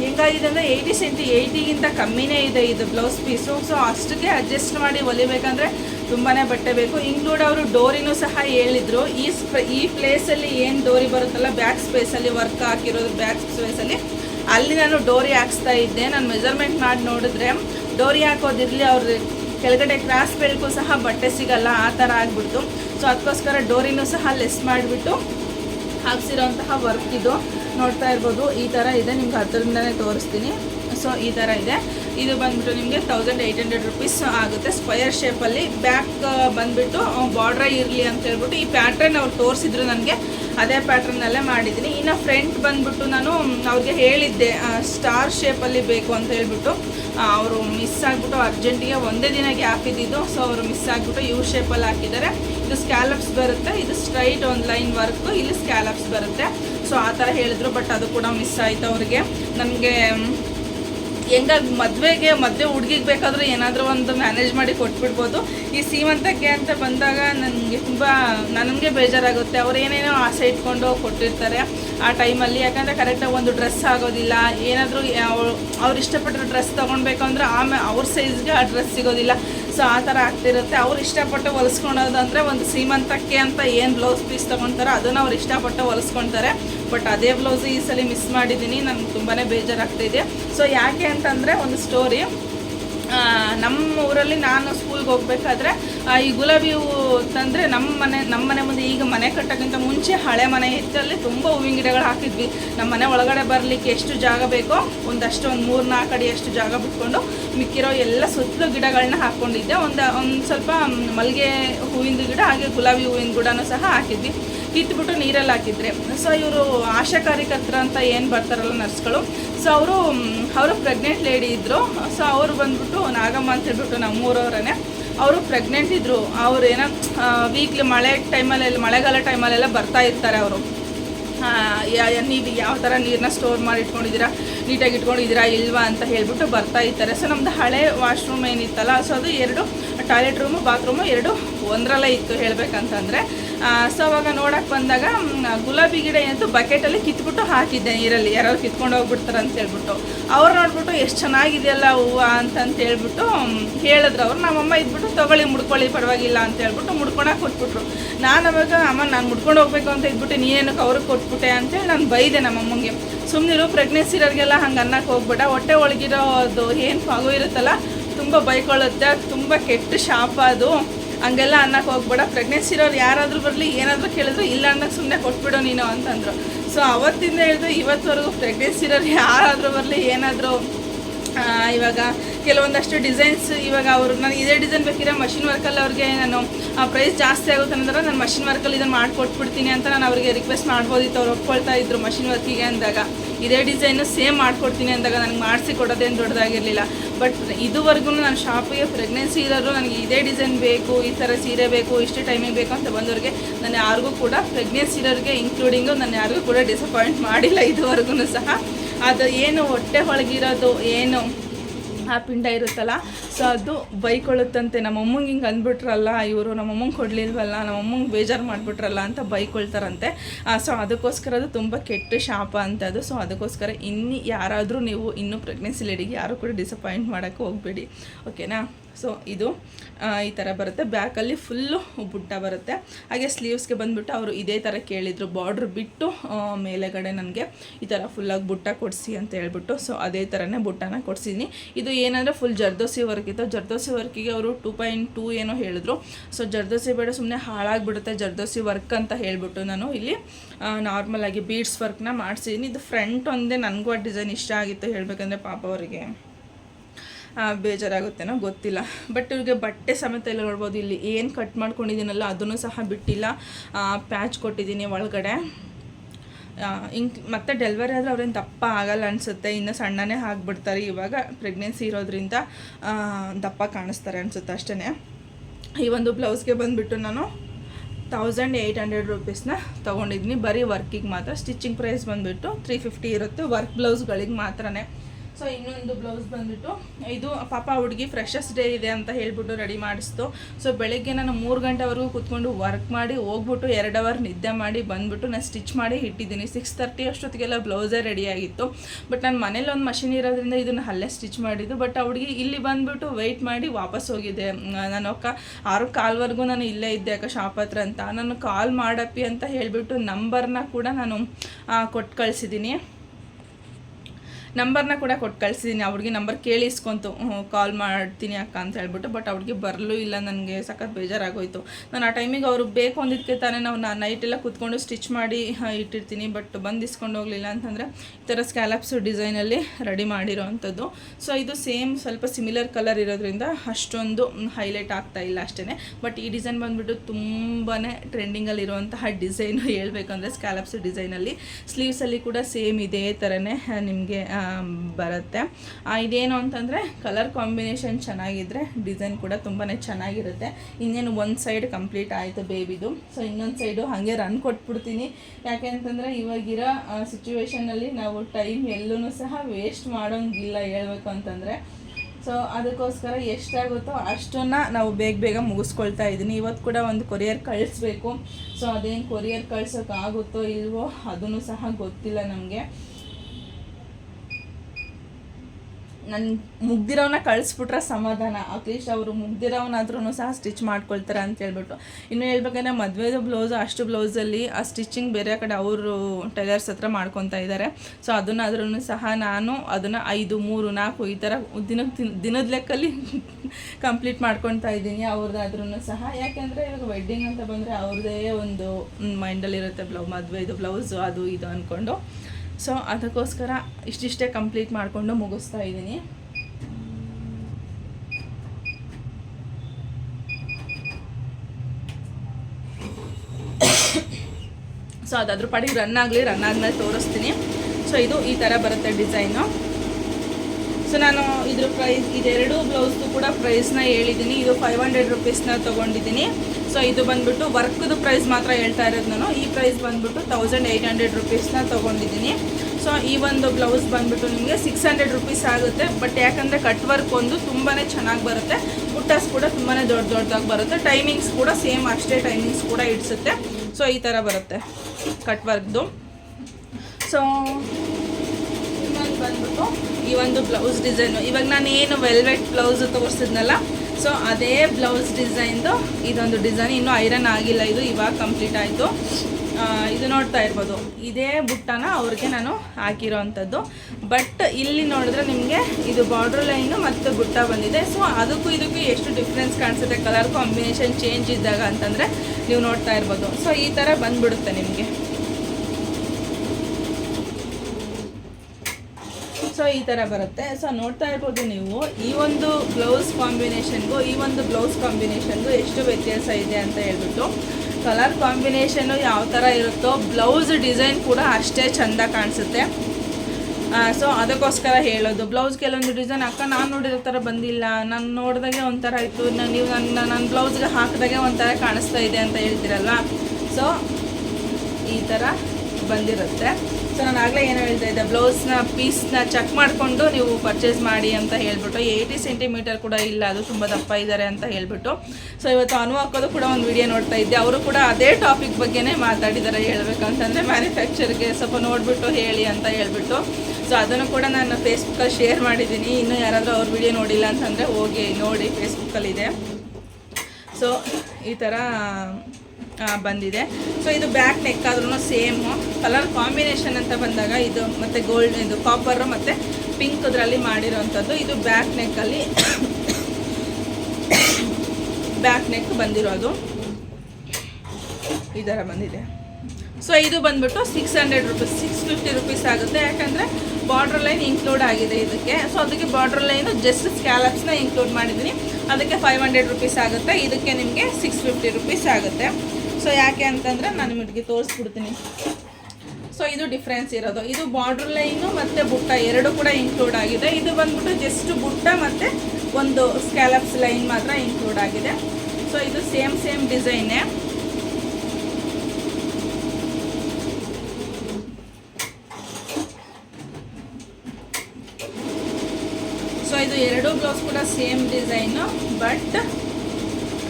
ಹೆಂಗಾಗಿದೆ ಅಂದರೆ ಏಯ್ಟಿ ಸೆಂಟಿ ಏಯ್ಟಿಗಿಂತ ಕಮ್ಮಿನೇ ಇದೆ ಇದು ಬ್ಲೌಸ್ ಪೀಸು ಸೊ ಅಷ್ಟಕ್ಕೆ ಅಡ್ಜಸ್ಟ್ ಮಾಡಿ ಹೊಲಿಬೇಕಂದ್ರೆ ತುಂಬಾ ಬಟ್ಟೆ ಬೇಕು. ಇನ್ಕ್ಲೂಡ್ ಅವರು ಡೋರಿನೂ ಸಹ ಹೇಳಿದರು. ಈ ಸ್ಪ, ಈ ಪ್ಲೇಸಲ್ಲಿ ಏನು ಡೋರಿ ಬರುತ್ತಲ್ಲ ಬ್ಯಾಕ್ ಸ್ಪೇಸಲ್ಲಿ ವರ್ಕ್ ಹಾಕಿರೋದು ಬ್ಯಾಕ್ ಸ್ಪೇಸಲ್ಲಿ ಅಲ್ಲಿ ನಾನು ಡೋರಿ ಹಾಕ್ಸ್ತಾ ಇದ್ದೆ. ನಾನು ಮೆಜರ್ಮೆಂಟ್ ಮಾಡಿ ನೋಡಿದ್ರೆ, ಡೋರಿ ಹಾಕೋದಿರಲಿ ಅವ್ರ ಕೆಳಗಡೆ ಕ್ರಾಸ್ ಬೆಳಕು ಸಹ ಬಟ್ಟೆ ಸಿಗಲ್ಲ, ಆ ಥರ ಆಗಿಬಿಡ್ತು. ಸೊ ಅದಕ್ಕೋಸ್ಕರ ಡೋರಿನೂ ಸಹ ಲೆಸ್ ಮಾಡಿಬಿಟ್ಟು ಹಾಕ್ಸಿರೋಂತಹ ವರ್ಕ್ ಇದು. ನೋಡ್ತಾ ಇರ್ಬೋದು, ಈ ಥರ ಇದೆ, ನಿಮ್ಗೆ ಹತ್ತಿರದಿಂದಲೇ ತೋರಿಸ್ತೀನಿ. ಸೊ ಈ ಥರ ಇದೆ. ಇದು ಬಂದ್ಬಿಟ್ಟು ನಿಮಗೆ ತೌಸಂಡ್ ಏಯ್ಟ್ ಹಂಡ್ರೆಡ್ ರುಪೀಸ್ ಆಗುತ್ತೆ. ಸ್ಕ್ವಯರ್ ಶೇಪಲ್ಲಿ ಬ್ಯಾಕ್ ಬಂದ್ಬಿಟ್ಟು ಬಾರ್ಡ್ರೇ ಇರಲಿ ಅಂತ ಹೇಳ್ಬಿಟ್ಟು ಈ ಪ್ಯಾಟ್ರನ್ ಅವ್ರು ತೋರಿಸಿದ್ರು ನನಗೆ. ಅದೇ ಪ್ಯಾಟ್ರನ್ನಲ್ಲೇ ಮಾಡಿದ್ದೀನಿ. ಇನ್ನು ಫ್ರಂಟ್ ಬಂದ್ಬಿಟ್ಟು ನಾನು ಅವ್ರಿಗೆ ಹೇಳಿದ್ದೆ ಸ್ಟಾರ್ ಶೇಪಲ್ಲಿ ಬೇಕು ಅಂತ ಹೇಳ್ಬಿಟ್ಟು. ಅವರು ಮಿಸ್ ಆಗಿಬಿಟ್ಟು ಅರ್ಜೆಂಟಿಗೆ ಒಂದೇ ದಿನ ಗ್ಯಾಪ್ ಇದ್ದಿದ್ದು ಸೊ ಅವರು ಮಿಸ್ ಆಗಿಬಿಟ್ಟು ಯು ಶೇಪಲ್ಲಿ ಹಾಕಿದ್ದಾರೆ. ಇದು ಸ್ಕ್ಯಾಲಪ್ಸ್ ಬರುತ್ತೆ, ಇದು ಸ್ಟ್ರೈಟ್ ಒಂದು ಲೈನ್ ವರ್ಕು ಇಲ್ಲಿ ಸ್ಕ್ಯಾಲಪ್ಸ್ ಬರುತ್ತೆ. ಸೊ ಆ ಥರ ಹೇಳಿದ್ರು ಬಟ್ ಅದು ಕೂಡ ಮಿಸ್ ಆಯಿತು ಅವ್ರಿಗೆ. ನನಗೆ ಹೆಂಗಾಗಿ ಮದುವೆಗೆ, ಮದುವೆ ಹುಡುಗಿಗೆ ಬೇಕಾದರೂ ಏನಾದರೂ ಒಂದು ಮ್ಯಾನೇಜ್ ಮಾಡಿ ಕೊಟ್ಬಿಡ್ಬೋದು. ಈ ಸೀಮಂತಕ್ಕೆ ಅಂತ ಬಂದಾಗ ನನಗೆ ತುಂಬ, ನನಗೆ ಬೇಜಾರಾಗುತ್ತೆ. ಅವ್ರು ಏನೇನೋ ಆಸೆ ಇಟ್ಕೊಂಡು ಕೊಟ್ಟಿರ್ತಾರೆ ಆ ಟೈಮಲ್ಲಿ ಯಾಕಂದರೆ ಕರೆಕ್ಟಾಗಿ ಒಂದು ಡ್ರೆಸ್ ಆಗೋದಿಲ್ಲ. ಏನಾದರೂ ಅವ್ರು ಇಷ್ಟಪಟ್ಟಿರೋ ಡ್ರೆಸ್ ತೊಗೊಳ್ಬೇಕು ಅಂದರೆ ಆಮೇಲೆ ಅವ್ರ ಸೈಜ್ಗೆ ಆ ಡ್ರೆಸ್ ಸಿಗೋದಿಲ್ಲ. ಸೊ ಆ ಥರ ಆಗ್ತಿರುತ್ತೆ. ಅವ್ರು ಇಷ್ಟಪಟ್ಟು ಹೊಲಿಸ್ಕೊಳೋದು ಅಂದರೆ ಒಂದು ಸೀಮಂತಕ್ಕೆ ಅಂತ ಏನು ಬ್ಲೌಸ್ ಪೀಸ್ ತೊಗೊಳ್ತಾರೋ ಅದನ್ನು ಅವ್ರು ಇಷ್ಟಪಟ್ಟು ಹೊಲಿಸ್ಕೊಳ್ತಾರೆ ಬಟ್ ಅದೇ ಬ್ಲೌಸ್ ಈ ಸಲ ಮಿಸ್ ಮಾಡಿದ್ದೀನಿ. ನನಗೆ ತುಂಬಾ ಬೇಜಾರಾಗ್ತಿದೆ ಸೊ ಯಾಕೆ ಅಂತಂದರೆ ಒಂದು ಸ್ಟೋರಿ ನಮ್ಮ ಊರಲ್ಲಿ ನಾನು ಸ್ಕೂಲ್ಗೆ ಹೋಗ್ಬೇಕಾದ್ರೆ ಈ ಗುಲಾಬಿ ಹೂವು ತಂದರೆ ನಮ್ಮ ಮನೆ ನಮ್ಮ ಮನೆ ಮುಂದೆ ಈಗ ಮನೆ ಕಟ್ಟೋಕ್ಕಿಂತ ಮುಂಚೆ ಹಳೆ ಮನೆ ಇತ್ತು ಅಲ್ಲಿ ತುಂಬ ಹೂವಿನ ಗಿಡಗಳು ಹಾಕಿದ್ವಿ. ನಮ್ಮ ಮನೆ ಒಳಗಡೆ ಬರಲಿಕ್ಕೆ ಎಷ್ಟು ಜಾಗ ಬೇಕೋ ಒಂದಷ್ಟು, ಒಂದು ಮೂರು ನಾಲ್ಕು ಅಡಿ ಅಷ್ಟು ಜಾಗ ಬಿಟ್ಕೊಂಡು ಮಿಕ್ಕಿರೋ ಎಲ್ಲ ಸುತ್ತಲೂ ಗಿಡಗಳನ್ನ ಹಾಕ್ಕೊಂಡಿದ್ದೆ. ಒಂದು ಒಂದು ಸ್ವಲ್ಪ ಮಲ್ಲಿಗೆ ಹೂವಿನ ಗಿಡ, ಹಾಗೆ ಗುಲಾಬಿ ಹೂವಿನ ಗಿಡನೂ ಸಹ ಹಾಕಿದ್ವಿ. ಕಿತ್ಬಿಟ್ಟು ನೀರಲ್ಲಿ ಹಾಕಿದ್ರೆ. ಸೊ ಇವರು ಆಶಾ ಕಾರ್ಯಕರ್ತರ ಅಂತ ಏನು ಬರ್ತಾರಲ್ಲ ನರ್ಸ್ಗಳು. ಸೊ ಅವರು ಅವರು ಪ್ರೆಗ್ನೆಂಟ್ ಲೇಡಿ ಇದ್ದರು ಸೊ ಅವರು ಬಂದ್ಬಿಟ್ಟು ನಾಗಮ್ಮ ಅಂತ ಹೇಳ್ಬಿಟ್ಟು ನಮ್ಮೂರವರೇ ಅವರು ಪ್ರೆಗ್ನೆಂಟ್ ಇದ್ದರು ಅವ್ರು ಏನೋ ವೀಕ್ಲಿ ಮಳೆ ಟೈಮಲ್ಲೆಲ್ಲ ಮಳೆಗಾಲ ಟೈಮಲ್ಲೆಲ್ಲ ಬರ್ತಾ ಇರ್ತಾರೆ ಅವರು. ನೀವು ಯಾವ ಥರ ನೀರನ್ನ ಸ್ಟೋರ್ ಮಾಡಿ ಇಟ್ಕೊಂಡಿದ್ದೀರಾ? ನೀಟಾಗಿ ಇಟ್ಕೊಂಡಿದ್ದೀರಾ ಇಲ್ವಾ ಅಂತ ಹೇಳ್ಬಿಟ್ಟು ಬರ್ತಾ ಇರ್ತಾರೆ. ಸೊ ನಮ್ಮದು ಹಳೆ ವಾಶ್ರೂಮ್ ಏನಿತ್ತಲ್ಲ ಸೊ ಅದು ಎರಡು ಟಾಯ್ಲೆಟ್ ರೂಮು ಬಾತ್ರೂಮು ಎರಡು ಒಂದರಲ್ಲೇ ಇತ್ತು ಹೇಳ್ಬೇಕಂತಂದರೆ. ಸೊ ಅವಾಗ ನೋಡಕ್ಕೆ ಬಂದಾಗ ಗುಲಾಬಿ ಗಿಡ ಏನಿತ್ತು ಬಕೆಟಲ್ಲಿ ಕಿತ್ಬಿಟ್ಟು ಹಾಕಿದ್ದೆ ನೀರಲ್ಲಿ. ಯಾರೋ ಕಿತ್ಕೊಂಡು ಹೋಗ್ಬಿಡ್ತಾರೆ ಅಂತ ಹೇಳ್ಬಿಟ್ಟು. ಅವ್ರು ನೋಡ್ಬಿಟ್ಟು ಎಷ್ಟು ಚೆನ್ನಾಗಿದೆಯಲ್ಲ ಹೂವು ಅಂತಂತ ಹೇಳ್ಬಿಟ್ಟು ಹೇಳಿದ್ರು ಅವ್ರು. ನಮ್ಮಮ್ಮ ಇದ್ಬಿಟ್ಟು, ತೊಗೊಳ್ಳಿ, ಮುಡ್ಕೊಳ್ಳಿ, ಪರವಾಗಿಲ್ಲ ಅಂತ ಹೇಳ್ಬಿಟ್ಟು ಮುಡ್ಕೊಳಕ್ಕೆ ಕೊಟ್ಬಿಟ್ರು. ನಾನು ಅವಾಗ, ಅಮ್ಮ, ನಾನು ಮುಡ್ಕೊಂಡು ಹೋಗ್ಬೇಕು ಅಂತ ಇದ್ಬಿಟ್ಟು ನೀನೇನಕ್ಕೆ ಅವ್ರಿಗೆ ಕೊಟ್ಬಿಟ್ಟೆ? ಅಂತೇಳಿ ನಾನು ಬೈದೆ ನಮ್ಮಮ್ಮಂಗೆ. ಸುಮ್ಮನಿರು ಪ್ರೆಗ್ನೆನ್ಸಿ ಇರೋರಿಗೆಲ್ಲ ಹಂಗೆ ಅನ್ನಕ್ಕೆ ಹೋಗ್ಬೇಡ. ಹೊಟ್ಟೆ ಒಳಗಿರೋದು, ಏನು ಮಗು ಇರುತ್ತಲ್ಲ, ತುಂಬ ಬೈಕೊಳ್ಳುತ್ತೆ. ತುಂಬ ಕೆಟ್ಟ ಶಾಪ ಅದು. ಹಂಗೆಲ್ಲ ಅನ್ನಕ್ಕೆ ಹೋಗ್ಬೇಡ. ಪ್ರೆಗ್ನೆನ್ಸಿ ಇರೋರು ಯಾರಾದರೂ ಬರಲಿ, ಏನಾದರೂ ಕೇಳಿದ್ರು ಇಲ್ಲ ಅನ್ನಕ್ಕೆ ಸುಮ್ಮನೆ ಕೊಟ್ಬಿಡೋ ನೀನು ಅಂತಂದರು. ಸೊ ಅವತ್ತಿಂದ ಹಿಡಿದು ಇವತ್ತವರೆಗೂ ಪ್ರೆಗ್ನೆನ್ಸಿ ಇರೋರು ಯಾರಾದರೂ ಬರಲಿ, ಏನಾದರೂ ಇವಾಗ ಕೆಲವೊಂದಷ್ಟು ಡಿಸೈನ್ಸ್ ಇವಾಗ ಅವರು, ನಾನು ಇದೇ ಡಿಸೈನ್ ಬೇಕಿದ್ರೆ ಮಷಿನ್ ವರ್ಕಲ್ಲಿ ಅವ್ರಿಗೆ ನಾನು ಪ್ರೈಸ್ ಜಾಸ್ತಿ ಆಗುತ್ತೆ ಅಂದ್ರೆ ನಾನು ಮಷಿನ್ ವರ್ಕಲ್ಲಿ ಇದನ್ನು ಮಾಡಿಕೊಟ್ಬಿಡ್ತೀನಿ ಅಂತ ನಾನು ಅವರಿಗೆ ರಿಕ್ವೆಸ್ಟ್ ಮಾಡ್ಬೋದಿತ್ತು. ಅವ್ರು ಒಪ್ಕೊಳ್ತಾ ಇದ್ರು ಮಷಿನ್ ವರ್ಕಿಗೆ ಅಂದಾಗ. ಇದೇ ಡಿಸೈನು ಸೇಮ್ ಮಾಡ್ಕೊಡ್ತೀನಿ ಅಂದಾಗ ನನಗೆ ಮಾಡಿಸಿ ಕೊಡೋದೇನು ದೊಡ್ಡದಾಗಿರಲಿಲ್ಲ. ಬಟ್ ಇದುವರೆಗೂ ನಾನು ಶಾಪಿಗೆ ಪ್ರೆಗ್ನೆನ್ಸಿ ಇರೋರು ನನಗೆ ಇದೇ ಡಿಸೈನ್ ಬೇಕು, ಈ ಥರ ಸೀರೆ ಬೇಕು, ಇಷ್ಟು ಟೈಮಿಗೆ ಬೇಕು ಅಂತ ಬಂದವ್ರಿಗೆ ನಾನು ಯಾರಿಗೂ ಕೂಡ ಪ್ರೆಗ್ನೆನ್ಸಿ ಇರೋರಿಗೆ ಇನ್ಕ್ಲೂಡಿಂಗು ನಾನು ಯಾರಿಗೂ ಕೂಡ ಡಿಸಪಾಯಿಂಟ್ ಮಾಡಿಲ್ಲ ಇದುವರೆಗೂ ಸಹ. ಅದು ಏನು ಹೊಟ್ಟೆ ಒಳಗಿರೋದು ಏನು ಆ ಪಿಂಡ ಇರುತ್ತಲ್ಲ ಸೊ ಅದು ಬೈಕೊಳ್ಳುತ್ತಂತೆ. ನಮ್ಮಮ್ಮಂಗೆ ಹಿಂಗೆ ಅಂದ್ಬಿಟ್ರಲ್ಲ, ಇವರು ನಮ್ಮಮ್ಮಂಗೆ ಕೊಡಲಿಲ್ವಲ್ಲ ನಮ್ಮಮ್ಮಂಗೆ ಬೇಜಾರು ಮಾಡಿಬಿಟ್ರಲ್ಲ ಅಂತ ಬೈಕೊಳ್ತಾರಂತೆ. ಸೊ ಅದಕ್ಕೋಸ್ಕರ ಅದು ತುಂಬ ಕೆಟ್ಟ ಶಾಪ ಅಂತ ಅದು. ಸೊ ಅದಕ್ಕೋಸ್ಕರ ಇನ್ನು ಯಾರಾದರೂ ನೀವು ಇನ್ನೂ ಪ್ರೆಗ್ನೆನ್ಸಿ ಲೇಡಿಗೆ ಯಾರು ಕೂಡ ಡಿಸಪಾಯಿಂಟ್ ಮಾಡೋಕ್ಕೆ ಹೋಗಬೇಡಿ. ಓಕೆನಾ ಸೊ ಇದು ಈ ಥರ ಬರುತ್ತೆ. ಬ್ಯಾಕಲ್ಲಿ ಫುಲ್ಲು ಬುಟ್ಟ ಬರುತ್ತೆ. ಹಾಗೆ ಸ್ಲೀವ್ಸ್ಗೆ ಬಂದುಬಿಟ್ಟು ಅವರು ಇದೇ ಥರ ಕೇಳಿದರು. ಬಾರ್ಡ್ರ್ ಬಿಟ್ಟು ಮೇಲೆಗಡೆ ನನಗೆ ಈ ಥರ ಫುಲ್ಲಾಗಿ ಬುಟ್ಟ ಕೊಡಿಸಿ ಅಂತ ಹೇಳ್ಬಿಟ್ಟು ಸೊ ಅದೇ ಥರನೇ ಬುಟ್ಟನ ಕೊಡ್ಸಿದ್ದೀನಿ ಇದು ಏನಂದರೆ ಫುಲ್ ಜರ್ದೋಸಿ ವರ್ಕ್ ಇತ್ತು. ಜರ್ದೋಸಿ ವರ್ಕಿಗೆ ಅವರು ಟೂ ಪಾಯಿಂಟ್ ಟೂ ಏನೋ ಹೇಳಿದ್ರು. ಸೊ ಜರ್ದೋಸಿ ಬೇಡ ಸುಮ್ಮನೆ ಹಾಳಾಗಿಬಿಡುತ್ತೆ ಜರ್ದೋಸಿ ವರ್ಕ್ ಅಂತ ಹೇಳ್ಬಿಟ್ಟು ನಾನು ಇಲ್ಲಿ ನಾರ್ಮಲಾಗಿ ಬೀಡ್ಸ್ ವರ್ಕ್ನ ಮಾಡಿಸಿದ್ದೀನಿ ಇದು ಫ್ರಂಟ್ ಒಂದೇ ನನಗೂ ಆ ಡಿಸೈನ್ ಇಷ್ಟ ಆಗಿತ್ತು ಹೇಳಬೇಕಂದ್ರೆ ಪಾಪ ಅವರಿಗೆ. ಬೇಜಾರಾಗುತ್ತೇನೋ ಗೊತ್ತಿಲ್ಲ. ಬಟ್ ಇವ್ರಿಗೆ ಬಟ್ಟೆ ಸಮೇತ ಎಲ್ಲ ನೋಡ್ಬೋದು. ಇಲ್ಲಿ ಏನು ಕಟ್ ಮಾಡ್ಕೊಂಡಿದ್ದೀನಲ್ಲ, ಅದನ್ನು ಸಹ ಬಿಟ್ಟಿಲ್ಲ. ಪ್ಯಾಚ್ ಕೊಟ್ಟಿದ್ದೀನಿ ಒಳಗಡೆ. ಇಂಕ್ ಮತ್ತೆ ಡೆಲಿವರಿ ಆದರೆ ಅವ್ರೇನು ದಪ್ಪ ಆಗಲ್ಲ ಅನಿಸುತ್ತೆ. ಇನ್ನು ಸಣ್ಣನೇ ಆಗಿಬಿಡ್ತಾರೆ. ಇವಾಗ ಪ್ರೆಗ್ನೆನ್ಸಿ ಇರೋದ್ರಿಂದ ದಪ್ಪ ಕಾಣಿಸ್ತಾರೆ ಅನಿಸುತ್ತೆ ಅಷ್ಟೇ ಈ ಒಂದು ಬ್ಲೌಸ್ಗೆ ಬಂದುಬಿಟ್ಟು ನಾನು ತೌಸಂಡ್ ಏಯ್ಟ್ ಹಂಡ್ರೆಡ್ ರುಪೀಸ್ನ ತೊಗೊಂಡಿದ್ದೀನಿ. ಬರೀ ವರ್ಕಿಗೆ ಮಾತ್ರ. ಸ್ಟಿಚಿಂಗ್ ಪ್ರೈಸ್ ಬಂದುಬಿಟ್ಟು ತ್ರೀ ಫಿಫ್ಟಿ ಇರುತ್ತೆ. ವರ್ಕ್ ಬ್ಲೌಸ್ಗಳಿಗೆ ಮಾತ್ರನೇ. ಸೊ ಇನ್ನೊಂದು ಬ್ಲೌಸ್ ಬಂದ್ಬಿಟ್ಟು ಇದು ಪಾಪ ಹುಡುಗಿ ಫ್ರೆಶಸ್ ಡೇ ಇದೆ ಅಂತ ಹೇಳ್ಬಿಟ್ಟು ರೆಡಿ ಮಾಡಿಸ್ತು. ಸೊ ಬೆಳಗ್ಗೆ ನಾನು ಮೂರು ಗಂಟೆವರೆಗೂ ಕೂತ್ಕೊಂಡು ವರ್ಕ್ ಮಾಡಿ ಹೋಗ್ಬಿಟ್ಟು ಎರಡು ಅವರ್ ನಿದ್ದೆ ಮಾಡಿ ಬಂದ್ಬಿಟ್ಟು ನಾನು ಸ್ಟಿಚ್ ಮಾಡಿ ಇಟ್ಟಿದ್ದೀನಿ. ಸಿಕ್ಸ್ ತರ್ಟಿ ಅಷ್ಟೊತ್ತಿಗೆಲ್ಲ ಬ್ಲೌಸೇ ರೆಡಿ ಆಗಿತ್ತು. ಬಟ್ ನಾನು ಮನೇಲಿ ಒಂದು ಮಷಿನ್ ಇರೋದ್ರಿಂದ ಇದನ್ನು ಅಲ್ಲೇ ಸ್ಟಿಚ್ ಮಾಡಿದ್ದು. ಬಟ್ ಹುಡುಗಿ ಇಲ್ಲಿ ಬಂದ್ಬಿಟ್ಟು ವೆಯ್ಟ್ ಮಾಡಿ ವಾಪಸ್ ಹೋಗಿದೆ. ಮ್, ನಾನು ಅಕ್ಕ ಆರು ಕಾಲ್ವರೆಗೂ ನಾನು ಇಲ್ಲೇ ಇದ್ದೆ ಅಕ್ಕ ಶಾಪ್ ಹತ್ರ ಅಂತ. ನಾನು ಕಾಲ್ ಮಾಡಪ್ಪಿ ಅಂತ ಹೇಳಿಬಿಟ್ಟು ನಂಬರ್ನ ಕೂಡ ನಾನು ಕೊಟ್ಟು ಕಳಿಸಿದ್ದೀನಿ. ನಂಬರ್ನ ಕೂಡ ಕೊಟ್ಟು ಕಳಿಸಿದ್ದೀನಿ ಅವ್ರಿಗೆ ನಂಬರ್ ಕೇಳಿ ಇಸ್ಕೊಂತು ಕಾಲ್ ಮಾಡ್ತೀನಿ ಅಕ್ಕ ಅಂತ ಹೇಳ್ಬಿಟ್ಟು ಬಟ್ ಅವ್ರಿಗೆ ಬರಲೂ ಇಲ್ಲ. ನನಗೆ ಸಖತ್ ಬೇಜಾರಾಗೋಯಿತು. ನಾನು ಆ ಟೈಮಿಗೆ ಅವರು ಬೇಕು ಅಂದಿದ್ದಕ್ಕೆ ತಾನೇ ನಾವು ನಾ ನೈಟೆಲ್ಲ ಕೂತ್ಕೊಂಡು ಸ್ಟಿಚ್ ಮಾಡಿ ಇಟ್ಟಿರ್ತೀನಿ. ಬಟ್ ಬಂದು ಇಸ್ಕೊಂಡು ಹೋಗಲಿಲ್ಲ ಅಂತಂದರೆ ಈ ಥರ ಸ್ಕ್ಯಾಲಪ್ಸ್ ಡಿಸೈನಲ್ಲಿ ರೆಡಿ ಮಾಡಿರೋ ಅಂಥದ್ದು ಸೊ ಇದು ಸೇಮ್ ಸ್ವಲ್ಪ ಸಿಮಿಲರ್ ಕಲರ್ ಇರೋದ್ರಿಂದ ಅಷ್ಟೊಂದು ಹೈಲೈಟ್ ಆಗ್ತಾ ಇಲ್ಲ ಅಷ್ಟೇ ಬಟ್ ಈ ಡಿಸೈನ್ ಬಂದುಬಿಟ್ಟು ತುಂಬಾ ಟ್ರೆಂಡಿಂಗಲ್ಲಿ ಇರುವಂತಹ ಡಿಸೈನು ಹೇಳಬೇಕಂದ್ರೆ ಸ್ಕ್ಯಾಲಪ್ಸ್ ಡಿಸೈನಲ್ಲಿ ಸ್ಲೀವ್ಸಲ್ಲಿ ಕೂಡ ಸೇಮ್ ಇದೇ ಥರನೇ ನಿಮಗೆ ಬರುತ್ತೆ. ಇದೇನು ಅಂತಂದರೆ ಕಲರ್ ಕಾಂಬಿನೇಷನ್ ಚೆನ್ನಾಗಿದ್ದರೆ ಡಿಸೈನ್ ಕೂಡ ತುಂಬಾ ಚೆನ್ನಾಗಿರುತ್ತೆ. ಇನ್ನೇನು ಒಂದು ಸೈಡ್ ಕಂಪ್ಲೀಟ್ ಆಯಿತು ಬೇಬಿದು ಸೊ ಇನ್ನೊಂದು ಸೈಡು ಹಾಗೆ ರನ್ ಕೊಟ್ಬಿಡ್ತೀನಿ. ಯಾಕೆ ಅಂತಂದರೆ ಇವಾಗಿರೋ ಸಿಚುವೇಶನಲ್ಲಿ ನಾವು ಟೈಮ್ ಎಲ್ಲೂ ಸಹ ವೇಸ್ಟ್ ಮಾಡೋಂಗಿಲ್ಲ ಹೇಳಬೇಕು ಅಂತಂದರೆ. ಸೊ ಅದಕ್ಕೋಸ್ಕರ ಎಷ್ಟಾಗುತ್ತೋ ಅಷ್ಟನ್ನು ನಾವು ಬೇಗ ಬೇಗ ಮುಗಿಸ್ಕೊಳ್ತಾ ಇದ್ದೀನಿ. ಇವತ್ತು ಕೂಡ ಒಂದು ಕೊರಿಯರ್ ಕಳಿಸ್ಬೇಕು. ಸೊ ಅದೇನು ಕೊರಿಯರ್ ಕಳ್ಸೋಕ್ಕಾಗುತ್ತೋ ಇಲ್ವೋ ಅದನ್ನು ಸಹ ಗೊತ್ತಿಲ್ಲ ನಮಗೆ. ನನ್ನ ಮುಗ್ದಿರೋನ ಕಳಿಸ್ಬಿಟ್ರೆ ಸಮಾಧಾನ. ಅಟ್ಲೀಸ್ಟ್ ಅವರು ಮುಗ್ದಿರೋನಾದ್ರೂ ಸಹ ಸ್ಟಿಚ್ ಮಾಡ್ಕೊಳ್ತಾರೆ ಅಂತ ಹೇಳ್ಬಿಟ್ಟು. ಇನ್ನು ಹೇಳ್ಬೇಕಂದ್ರೆ ಮದುವೆದು ಬ್ಲೌಸ್ ಅಷ್ಟು ಬ್ಲೌಸಲ್ಲಿ ಆ ಸ್ಟಿಚಿಂಗ್ ಬೇರೆ ಕಡೆ ಅವರು ಟೈಲರ್ಸ್ ಹತ್ರ ಮಾಡ್ಕೊತಾ ಇದ್ದಾರೆ ಸೊ ಅದನ್ನಾದ್ರೂ ಸಹ ನಾನು ಅದನ್ನು ಐದು, ಮೂರು, ನಾಲ್ಕು ಈ ಥರ ದಿನಕ್ಕೆ ದಿನದ ಲೆಕ್ಕಲ್ಲಿ ಕಂಪ್ಲೀಟ್ ಮಾಡ್ಕೊತಾ ಇದ್ದೀನಿ ಅವ್ರದ್ದಾದ್ರೂ ಸಹ. ಯಾಕೆಂದರೆ ಇವಾಗ ವೆಡ್ಡಿಂಗ್ ಅಂತ ಬಂದರೆ ಅವ್ರದ್ದೇ ಒಂದು ಮೈಂಡಲ್ಲಿರುತ್ತೆ ಬ್ಲೌ ಮದುವೆದು ಬ್ಲೌಸು ಅದು, ಇದು ಅಂದ್ಕೊಂಡು ಸೊ ಅದಕ್ಕೋಸ್ಕರ ಇಷ್ಟಿಷ್ಟೇ ಕಂಪ್ಲೀಟ್ ಮಾಡಿಕೊಂಡು ಮುಗಿಸ್ತಾ ಇದ್ದೀನಿ. ಸೊ ಅದಾದ್ರ ಪಾಡಿಗೆ ರನ್ ಆಗಲಿ ರನ್ ಆದಮೇಲೆ ತೋರಿಸ್ತೀನಿ. ಸೊ ಇದು ಈ ಥರ ಬರುತ್ತೆ ಡಿಸೈನು. ಸೊ ನಾನು ಇದ್ರ ಪ್ರೈಸ್ ಇದೆರಡು ಬ್ಲೌಸ್ದು ಕೂಡ ಪ್ರೈಸ್ನ ಹೇಳಿದ್ದೀನಿ. ಇದು ಫೈವ್ ಹಂಡ್ರೆಡ್ ರುಪೀಸ್ನ ತೊಗೊಂಡಿದ್ದೀನಿ. ಸೊ ಇದು ಬಂದ್ಬಿಟ್ಟು ವರ್ಕ್ದು ಪ್ರೈಸ್ ಮಾತ್ರ ಹೇಳ್ತಾ ಇರೋದು ನಾನು. ಈ ಪ್ರೈಸ್ ಬಂದ್ಬಿಟ್ಟು ತೌಸಂಡ್ ಏಯ್ಟ್ ಹಂಡ್ರೆಡ್ ರುಪೀಸ್ನ ತೊಗೊಂಡಿದ್ದೀನಿ. ಸೊ ಈ ಒಂದು ಬ್ಲೌಸ್ ಬಂದ್ಬಿಟ್ಟು ನಿಮಗೆ ಸಿಕ್ಸ್ ಹಂಡ್ರೆಡ್ ರುಪೀಸ್ ಆಗುತ್ತೆ. ಬಟ್ ಯಾಕಂದರೆ ಕಟ್ ವರ್ಕ್ ಒಂದು ತುಂಬಾ ಚೆನ್ನಾಗಿ ಬರುತ್ತೆ. ಬುಟ್ಟಾಸ್ ಕೂಡ ತುಂಬಾ ದೊಡ್ಡ ದೊಡ್ಡದಾಗಿ ಬರುತ್ತೆ. ಟೈಮಿಂಗ್ಸ್ ಕೂಡ ಸೇಮ್ ಅಷ್ಟೇ ಟೈಮಿಂಗ್ಸ್ ಕೂಡ ಇಡ್ಸುತ್ತೆ. ಸೊ ಈ ಥರ ಬರುತ್ತೆ ಕಟ್ ವರ್ಕ್ದು ಸೊ ಇನ್ನೊಂದು ಬಂದ್ಬಿಟ್ಟು ಈ ಒಂದು ಬ್ಲೌಸ್ ಡಿಸೈನು ಇವಾಗ ನಾನು ಏನು ವೆಲ್ವೆಟ್ ಬ್ಲೌಸ್ ತೋರಿಸಿದ್ನಲ್ಲ ಸೊ ಅದೇ ಬ್ಲೌಸ್ ಡಿಸೈನ್ದು ಇದೊಂದು ಡಿಸೈನ್ ಇನ್ನೂ ಐರನ್ ಆಗಿಲ್ಲ ಇದು, ಇವಾಗ ಕಂಪ್ಲೀಟ್ ಆಯಿತು. ಇದು ನೋಡ್ತಾ ಇರ್ಬೋದು. ಇದೇ ಬುಟ್ಟನ ಅವ್ರಿಗೆ ನಾನು ಹಾಕಿರೋ ಅಂಥದ್ದು ಬಟ್ ಇಲ್ಲಿ ನೋಡಿದ್ರೆ ನಿಮಗೆ ಇದು ಬಾರ್ಡ್ರ್ ಲೈನು ಮತ್ತು ಬುಟ್ಟ ಬಂದಿದೆ. ಸೊ ಅದಕ್ಕೂ ಇದಕ್ಕೂ ಎಷ್ಟು ಡಿಫ್ರೆನ್ಸ್ ಕಾಣಿಸುತ್ತೆ ಕಲರ್ ಕಾಂಬಿನೇಷನ್ ಚೇಂಜ್ ಇದ್ದಾಗ ಅಂತಂದರೆ ನೀವು ನೋಡ್ತಾ ಇರ್ಬೋದು. ಸೊ ಈ ಥರ ಬಂದ್ಬಿಡುತ್ತೆ ನಿಮಗೆ. ಸೊ ಈ ಥರ ಬರುತ್ತೆ. ಸೊ ನೋಡ್ತಾ ಇರ್ಬೋದು ನೀವು, ಈ ಒಂದು ಬ್ಲೌಸ್ ಕಾಂಬಿನೇಷನ್ಗೂ ಈ ಒಂದು ಬ್ಲೌಸ್ ಕಾಂಬಿನೇಷನ್ಗೂ ಎಷ್ಟು ವ್ಯತ್ಯಾಸ ಇದೆ ಅಂತ ಹೇಳ್ಬಿಟ್ಟು ಕಲರ್ ಕಾಂಬಿನೇಷನ್ನು ಯಾವ ಥರ ಇರುತ್ತೋ ಬ್ಲೌಸ್ ಡಿಸೈನ್ ಕೂಡ ಅಷ್ಟೇ ಚೆಂದ ಕಾಣಿಸುತ್ತೆ. ಸೊ ಅದಕ್ಕೋಸ್ಕರ ಹೇಳೋದು. ಬ್ಲೌಸ್ ಕೆಲವೊಂದು ಡಿಸೈನ್ ಅಕ್ಕ, ನಾನು ನೋಡಿರೋ ಥರ ಬಂದಿಲ್ಲ. ನಾನು ನೋಡಿದಾಗೆ ಒಂಥರ ನಾನು ನೀವು ನನ್ನ ನನ್ನ ಬ್ಲೌಸ್ಗೆ ಹಾಕಿದಾಗೆ ಒಂಥರ ಕಾಣಿಸ್ತಾ ಇದೆ ಅಂತ ಹೇಳ್ತೀರಲ್ವ? ಸೊ ಈ ಥರ ಬಂದಿರುತ್ತೆ. ಸೊ ನಾನು ಆಗಲೇ ಏನೋ ಹೇಳ್ತಾ ಇದ್ದೆ ಬ್ಲೌಸ್ನ ಪೀಸ್ನ ಚೆಕ್ ಮಾಡಿಕೊಂಡು ನೀವು ಪರ್ಚೇಸ್ ಮಾಡಿ ಅಂತ ಹೇಳ್ಬಿಟ್ಟು ಏಯ್ಟಿ ಸೆಂಟಿಮೀಟರ್ ಕೂಡ ಇಲ್ಲ, ಅದು ತುಂಬ ದಪ್ಪ ಇದ್ದಾರೆ ಅಂತ ಹೇಳ್ಬಿಟ್ಟು. ಸೊ ಇವತ್ತು ಅನು ಹಾಕೋದು ಕೂಡ ಒಂದು ವಿಡಿಯೋ ನೋಡ್ತಾ ಇದ್ದೆ. ಅವರು ಕೂಡ ಅದೇ ಟಾಪಿಕ್ ಬಗ್ಗೆನೇ ಮಾತಾಡಿದ್ದಾರೆ ಹೇಳ್ಬೇಕಂತಂದರೆ ಮ್ಯಾನುಫ್ಯಾಕ್ಚರ್ಗೆ ಸ್ವಲ್ಪ ನೋಡಿಬಿಟ್ಟು ಹೇಳಿ ಅಂತ ಹೇಳ್ಬಿಟ್ಟು. ಸೊ ಅದನ್ನು ಕೂಡ ನಾನು ಫೇಸ್ಬುಕ್ಕಲ್ಲಿ ಶೇರ್ ಮಾಡಿದ್ದೀನಿ. ಇನ್ನೂ ಯಾರಾದರೂ ಅವ್ರ ವಿಡಿಯೋ ನೋಡಿಲ್ಲ ಅಂತಂದರೆ ಹೋಗಿ ನೋಡಿ ಫೇಸ್ಬುಕ್ಕಲ್ಲಿದೆ ಸೊ ಈ ಥರ ಬಂದಿದೆ. ಸೊ ಇದು ಬ್ಯಾಕ್ ನೆಕ್ ಆದ್ರೂ ಸೇಮು ಕಲರ್ ಕಾಂಬಿನೇಷನ್ ಅಂತ ಬಂದಾಗ ಇದು ಮತ್ತು ಗೋಲ್ಡ್ ಇದು ಕಾಪರ್ ಮತ್ತು ಪಿಂಕ್ ಅದರಲ್ಲಿ ಮಾಡಿರೋವಂಥದ್ದು. ಇದು ಬ್ಯಾಕ್ ನೆಕ್ಕಲ್ಲಿ ಬ್ಯಾಕ್ ನೆಕ್ ಬಂದಿರೋದು. ಈ ಥರ ಬಂದಿದೆ. ಸೊ ಇದು ಬಂದ್ಬಿಟ್ಟು six hundred rupees six fifty rupees ಆಗುತ್ತೆ. ಯಾಕಂದರೆ ಬಾರ್ಡರ್ ಲೈನ್ ಇನ್ಕ್ಲೂಡ್ ಆಗಿದೆ ಇದಕ್ಕೆ. ಸೊ ಅದಕ್ಕೆ ಬಾರ್ಡ್ರ್ ಲೈನು ಜಸ್ಟ್ ಸ್ಕ್ಯಾಲಪ್ಸ್ನ ಇನ್ಕ್ಲೂಡ್ ಮಾಡಿದ್ದೀನಿ. ಅದಕ್ಕೆ ಫೈವ್ ಹಂಡ್ರೆಡ್ ರುಪೀಸ್ ಆಗುತ್ತೆ. ಇದಕ್ಕೆ ನಿಮಗೆ ಸಿಕ್ಸ್ ಫಿಫ್ಟಿ ರುಪೀಸ್ ಆಗುತ್ತೆ. ಸೊ ಯಾಕೆ ಅಂತಂದರೆ ನಾನು ನಿಮಗೆ ತೋರಿಸ್ಬಿಡ್ತೀನಿ. ಸೊ ಇದು ಡಿಫ್ರೆನ್ಸ್ ಇರೋದು. ಇದು ಬಾರ್ಡ್ರ್ ಲೈನು ಮತ್ತು ಬುಟ್ಟ ಎರಡು ಕೂಡ ಇನ್ಕ್ಲೂಡ್ ಆಗಿದೆ. ಇದು ಬಂದ್ಬಿಟ್ಟು ಜಸ್ಟ್ ಬುಟ್ಟ ಮತ್ತು ಒಂದು ಸ್ಕ್ಯಾಲಪ್ಸ್ ಲೈನ್ ಮಾತ್ರ ಇನ್ಕ್ಲೂಡ್ ಆಗಿದೆ. ಸೊ ಇದು ಸೇಮ್ ಸೇಮ್ ಡಿಸೈನೇ ಸೊ ಇದು ಎರಡು ಬ್ಲೌಸ್ ಕೂಡ same design but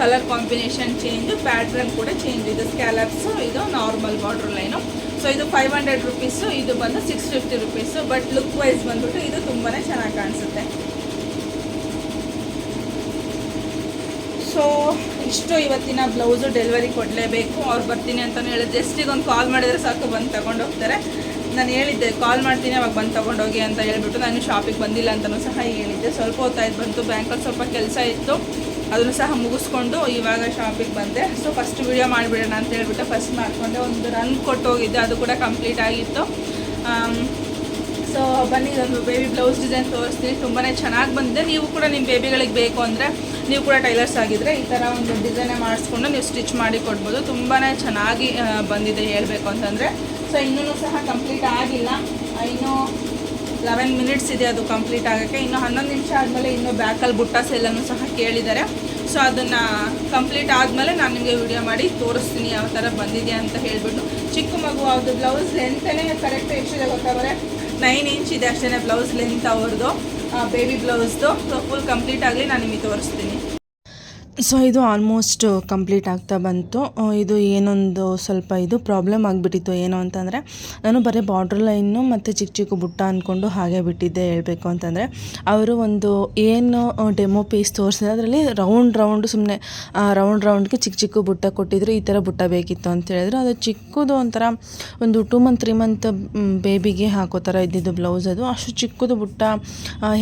colour combination change pattern ಕೂಡ ಚೇಂಜ್ ಇದು. ಸ್ಕ್ಯಾಲಪ್ಸು ಇದು ನಾರ್ಮಲ್ ಬಾರ್ಡ್ರ್ ಲೈನು ಸೊ ಇದು ಫೈವ್ ಹಂಡ್ರೆಡ್ ರುಪೀಸು ಇದು ಬಂದು six fifty rupees but look wise ಬಂದ್ಬಿಟ್ಟು ಇದು ತುಂಬಾ ಚೆನ್ನಾಗಿ ಕಾಣಿಸುತ್ತೆ. ಸೊ ಇಷ್ಟು ಇವತ್ತಿನ ಬ್ಲೌಸು ಡೆಲಿವರಿ ಕೊಡಲೇಬೇಕು. ಅವ್ರು ಬರ್ತೀನಿ ಅಂತಲೇ ಹೇಳಿದ್ರು. ಜಸ್ಟ್ ಈಗ ಒಂದು ಕಾಲ್ ಮಾಡಿದರೆ ಸಾಕು, ಬಂದು ತಗೊಂಡು ಹೋಗ್ತಾರೆ. ನಾನು ಹೇಳಿದ್ದೆ ಕಾಲ್ ಮಾಡ್ತೀನಿ, ಅವಾಗ ಬಂದು ತೊಗೊಂಡೋಗಿ ಅಂತ ಹೇಳಿಬಿಟ್ಟು ನಾನು ಶಾಪಿಗೆ ಬಂದಿಲ್ಲ ಅಂತಲೂ ಸಹ ಹೇಳಿದ್ದೆ. ಸ್ವಲ್ಪ ಹೊತ್ತಾಯ್ತು ಬಂತು. ಬ್ಯಾಂಕಲ್ಲಿ ಸ್ವಲ್ಪ ಕೆಲಸ ಇತ್ತು. ಅದನ್ನು ಸಹ ಮುಗಿಸ್ಕೊಂಡು ಇವಾಗ ಶಾಪಿಗೆ ಬಂದೆ. ಸೊ ಫಸ್ಟ್ ವಿಡಿಯೋ ಮಾಡಿಬಿಡೋಣ ಅಂತ ಹೇಳ್ಬಿಟ್ಟು ಫಸ್ಟ್ ಮಾಡಿಕೊಂಡೆ. ಒಂದು ರನ್ ಕೊಟ್ಟು ಹೋಗಿದ್ದೆ ಅದು ಕೂಡ ಕಂಪ್ಲೀಟ್ ಆಗಿತ್ತು. ಸೊ ಬನ್ನಿ, ಇದೊಂದು ಬೇಬಿ ಬ್ಲೌಸ್ ಡಿಸೈನ್ ತೋರಿಸ್ತೀನಿ. ತುಂಬಾ ಚೆನ್ನಾಗಿ ಬಂದಿದೆ. ನೀವು ಕೂಡ ನಿಮ್ಮ ಬೇಬಿಗಳಿಗೆ ಬೇಕು ಅಂದರೆ ನೀವು ಕೂಡ ಟೈಲರ್ಸ್ ಆಗಿದ್ದರೆ ಈ ಥರ ಒಂದು ಡಿಸೈನೇ ಮಾಡಿಸ್ಕೊಂಡು ನೀವು ಸ್ಟಿಚ್ ಮಾಡಿ ಕೊಡ್ಬೋದು. ತುಂಬಾ ಚೆನ್ನಾಗಿ ಬಂದಿದೆ ಹೇಳಬೇಕು ಅಂತಂದರೆ. ಸೊ ಇನ್ನೂ ಸಹ ಕಂಪ್ಲೀಟ್ ಆಗಿಲ್ಲ. ಇನ್ನೂ ಲೆವೆನ್ ಮಿನಿಟ್ಸ್ ಇದೆ ಅದು ಕಂಪ್ಲೀಟ್ ಆಗೋಕ್ಕೆ. ಇನ್ನು ಹನ್ನೊಂದು ನಿಮಿಷ ಆದಮೇಲೆ ಇನ್ನು ಬ್ಯಾಕಲ್ಲಿ ಬುಟ್ಟ ಎಲ್ಲನೂ ಸಹ ಕೇಳಿದ್ದಾರೆ. ಸೊ ಅದನ್ನು ಕಂಪ್ಲೀಟ್ ಆದಮೇಲೆ ನಾನು ನಿಮಗೆ ವಿಡಿಯೋ ಮಾಡಿ ತೋರಿಸ್ತೀನಿ ಯಾವ ಥರ ಬಂದಿದೆ ಅಂತ ಹೇಳಿಬಿಟ್ಟು. ಚಿಕ್ಕ ಮಗು ಅವ್ರದ್ದು ಬ್ಲೌಸ್ ಲೆಂತನೇ ಕರೆಕ್ಟ್ ಎಷ್ಟಿದೆ ಗೊತ್ತಾದರೆ ನೈನ್ ಇಂಚ್ ಇದೆ ಅಷ್ಟೇ ಬ್ಲೌಸ್ ಲೆಂತ್ ಅವ್ರದ್ದು ಬೇಬಿ ಬ್ಲೌಸ್ದು ಸೊ ಫುಲ್ ಕಂಪ್ಲೀಟ್ ಆಗಲಿ ನಾನು ನಿಮಗೆ ತೋರಿಸ್ತೀನಿ. ಸೊ ಇದು ಆಲ್ಮೋಸ್ಟ್ ಕಂಪ್ಲೀಟ್ ಆಗ್ತಾ ಬಂತು. ಇದು ಏನೊಂದು ಸ್ವಲ್ಪ ಇದು ಪ್ರಾಬ್ಲಮ್ ಆಗಿಬಿಟ್ಟಿತ್ತು. ಏನು ಅಂತಂದರೆ, ನಾನು ಬರೀ ಬಾರ್ಡ್ರ್ ಲೈನು ಮತ್ತು ಚಿಕ್ಕ ಚಿಕ್ಕ ಬುಟ್ಟ ಅಂದ್ಕೊಂಡು ಹಾಗೆ ಬಿಟ್ಟಿದ್ದೆ ಹೇಳಬೇಕು ಅಂತಂದರೆ. ಅವರು ಒಂದು ಏನು ಡೆಮೋ ಪೀಸ್ ತೋರಿಸಿದ್ರೆ. ಅದರಲ್ಲಿ ರೌಂಡ್ ರೌಂಡ್ ಸುಮ್ಮನೆ ರೌಂಡ್ ರೌಂಡ್ಗೆ ಚಿಕ್ಕ ಚಿಕ್ಕ ಬುಟ್ಟ ಕೊಟ್ಟಿದ್ರು. ಈ ಥರ ಬುಟ್ಟ ಬೇಕಿತ್ತು ಅಂತ ಹೇಳಿದ್ರು. ಅದು ಚಿಕ್ಕದು ಒಂಥರ ಒಂದು ಟೂ ಮಂತ್ ತ್ರೀ ಮಂತ್ ಬೇಬಿಗೆ ಹಾಕೋ ಥರ ಇದ್ದಿದ್ದು ಬ್ಲೌಸ್ ಅದು. ಅಷ್ಟು ಚಿಕ್ಕದು ಬುಟ್ಟ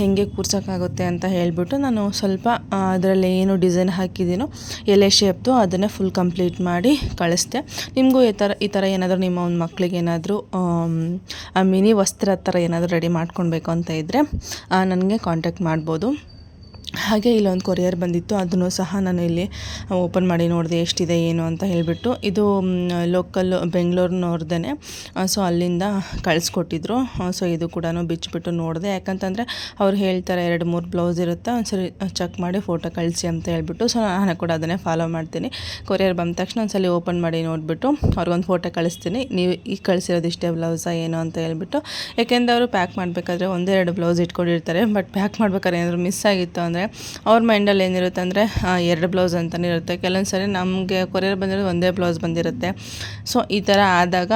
ಹೇಗೆ ಕೂರ್ಸೋಕ್ಕಾಗುತ್ತೆ ಅಂತ ಹೇಳಿಬಿಟ್ಟು ನಾನು ಸ್ವಲ್ಪ ಅದರಲ್ಲಿ ಏನು ಡಿಸೈನ್ ಹಾಕಿದ್ದೀನೋ, ಎಲೆ ಶೇಪ್ದು ಅದನ್ನೇ ಫುಲ್ ಕಂಪ್ಲೀಟ್ ಮಾಡಿ ಕಳಿಸ್ದೆ. ನಿಮಗೂ ಈ ಥರ ಈ ಥರ ಏನಾದರೂ ನಿಮ್ಮ ಒಂದು ಮಕ್ಕಳಿಗೆ ಏನಾದರೂ ಮಿನಿ ವಸ್ತ್ರ ಥರ ಏನಾದರೂ ರೆಡಿ ಮಾಡ್ಕೊಳ್ಬೇಕು ಅಂತ ಇದ್ದರೆ ನನಗೆ ಕಾಂಟ್ಯಾಕ್ಟ್ ಮಾಡ್ಬೋದು. ಹಾಗೆ ಇಲ್ಲೊಂದು ಕೊರಿಯರ್ ಬಂದಿತ್ತು, ಅದನ್ನು ಸಹ ನಾನು ಇಲ್ಲಿ ಓಪನ್ ಮಾಡಿ ನೋಡಿದೆ ಎಷ್ಟಿದೆ, ಏನು ಅಂತ ಹೇಳಿಬಿಟ್ಟು. ಇದು ಲೋಕಲ್ ಬೆಂಗಳೂರಿನವ್ರದ್ದೇ ಸೊ ಅಲ್ಲಿಂದ ಕಳಿಸ್ಕೊಟ್ಟಿದ್ರು. ಸೊ ಇದು ಕೂಡ ಬಿಚ್ಚಿಬಿಟ್ಟು ನೋಡಿದೆ. ಯಾಕಂತಂದರೆ ಅವ್ರು ಹೇಳ್ತಾರೆ, ಎರಡು ಮೂರು ಬ್ಲೌಸ್ ಇರುತ್ತೆ, ಒಂದ್ಸರಿ ಚೆಕ್ ಮಾಡಿ ಫೋಟೋ ಕಳಿಸಿ ಅಂತ ಹೇಳ್ಬಿಟ್ಟು. ಸೊ ನಾನು ಕೂಡ ಅದನ್ನೇ ಫಾಲೋ ಮಾಡ್ತೀನಿ. ಕೊರಿಯರ್ ಬಂದ ತಕ್ಷಣ ಒಂದ್ಸಲಿ ಓಪನ್ ಮಾಡಿ ನೋಡಿಬಿಟ್ಟು, ಅವ್ರಿಗೊಂದು ಫೋಟೋ ಕಳಿಸ್ತೀನಿ. ನೀವು ಈಗ ಕಳಿಸಿರೋದು ಇಷ್ಟೇ ಬ್ಲೌಸಾ, ಏನು ಅಂತ ಹೇಳ್ಬಿಟ್ಟು. ಯಾಕೆಂದ್ರೆ ಅವರು ಪ್ಯಾಕ್ ಮಾಡಬೇಕಾದ್ರೆ ಒಂದೆರಡು ಬ್ಲೌಸ್ ಇಟ್ಕೊಂಡಿರ್ತಾರೆ. ಬಟ್ ಪ್ಯಾಕ್ ಮಾಡ್ಬೇಕಾದ್ರೆ ಏನಾದರೂ ಮಿಸ್ ಆಗಿತ್ತು ಅಂದರೆ ಅವ್ರ ಮೈಂಡಲ್ಲಿ ಏನಿರುತ್ತೆ ಅಂದರೆ ಎರಡು ಬ್ಲೌಸ್ ಅಂತಲೇ ಇರುತ್ತೆ. ಕೆಲವೊಂದು ಸರಿ ನಮಗೆ ಕೊರಿಯರ್ ಬಂದಿರೋದು ಒಂದೇ ಬ್ಲೌಸ್ ಬಂದಿರುತ್ತೆ. ಸೊ ಈ ಥರ ಆದಾಗ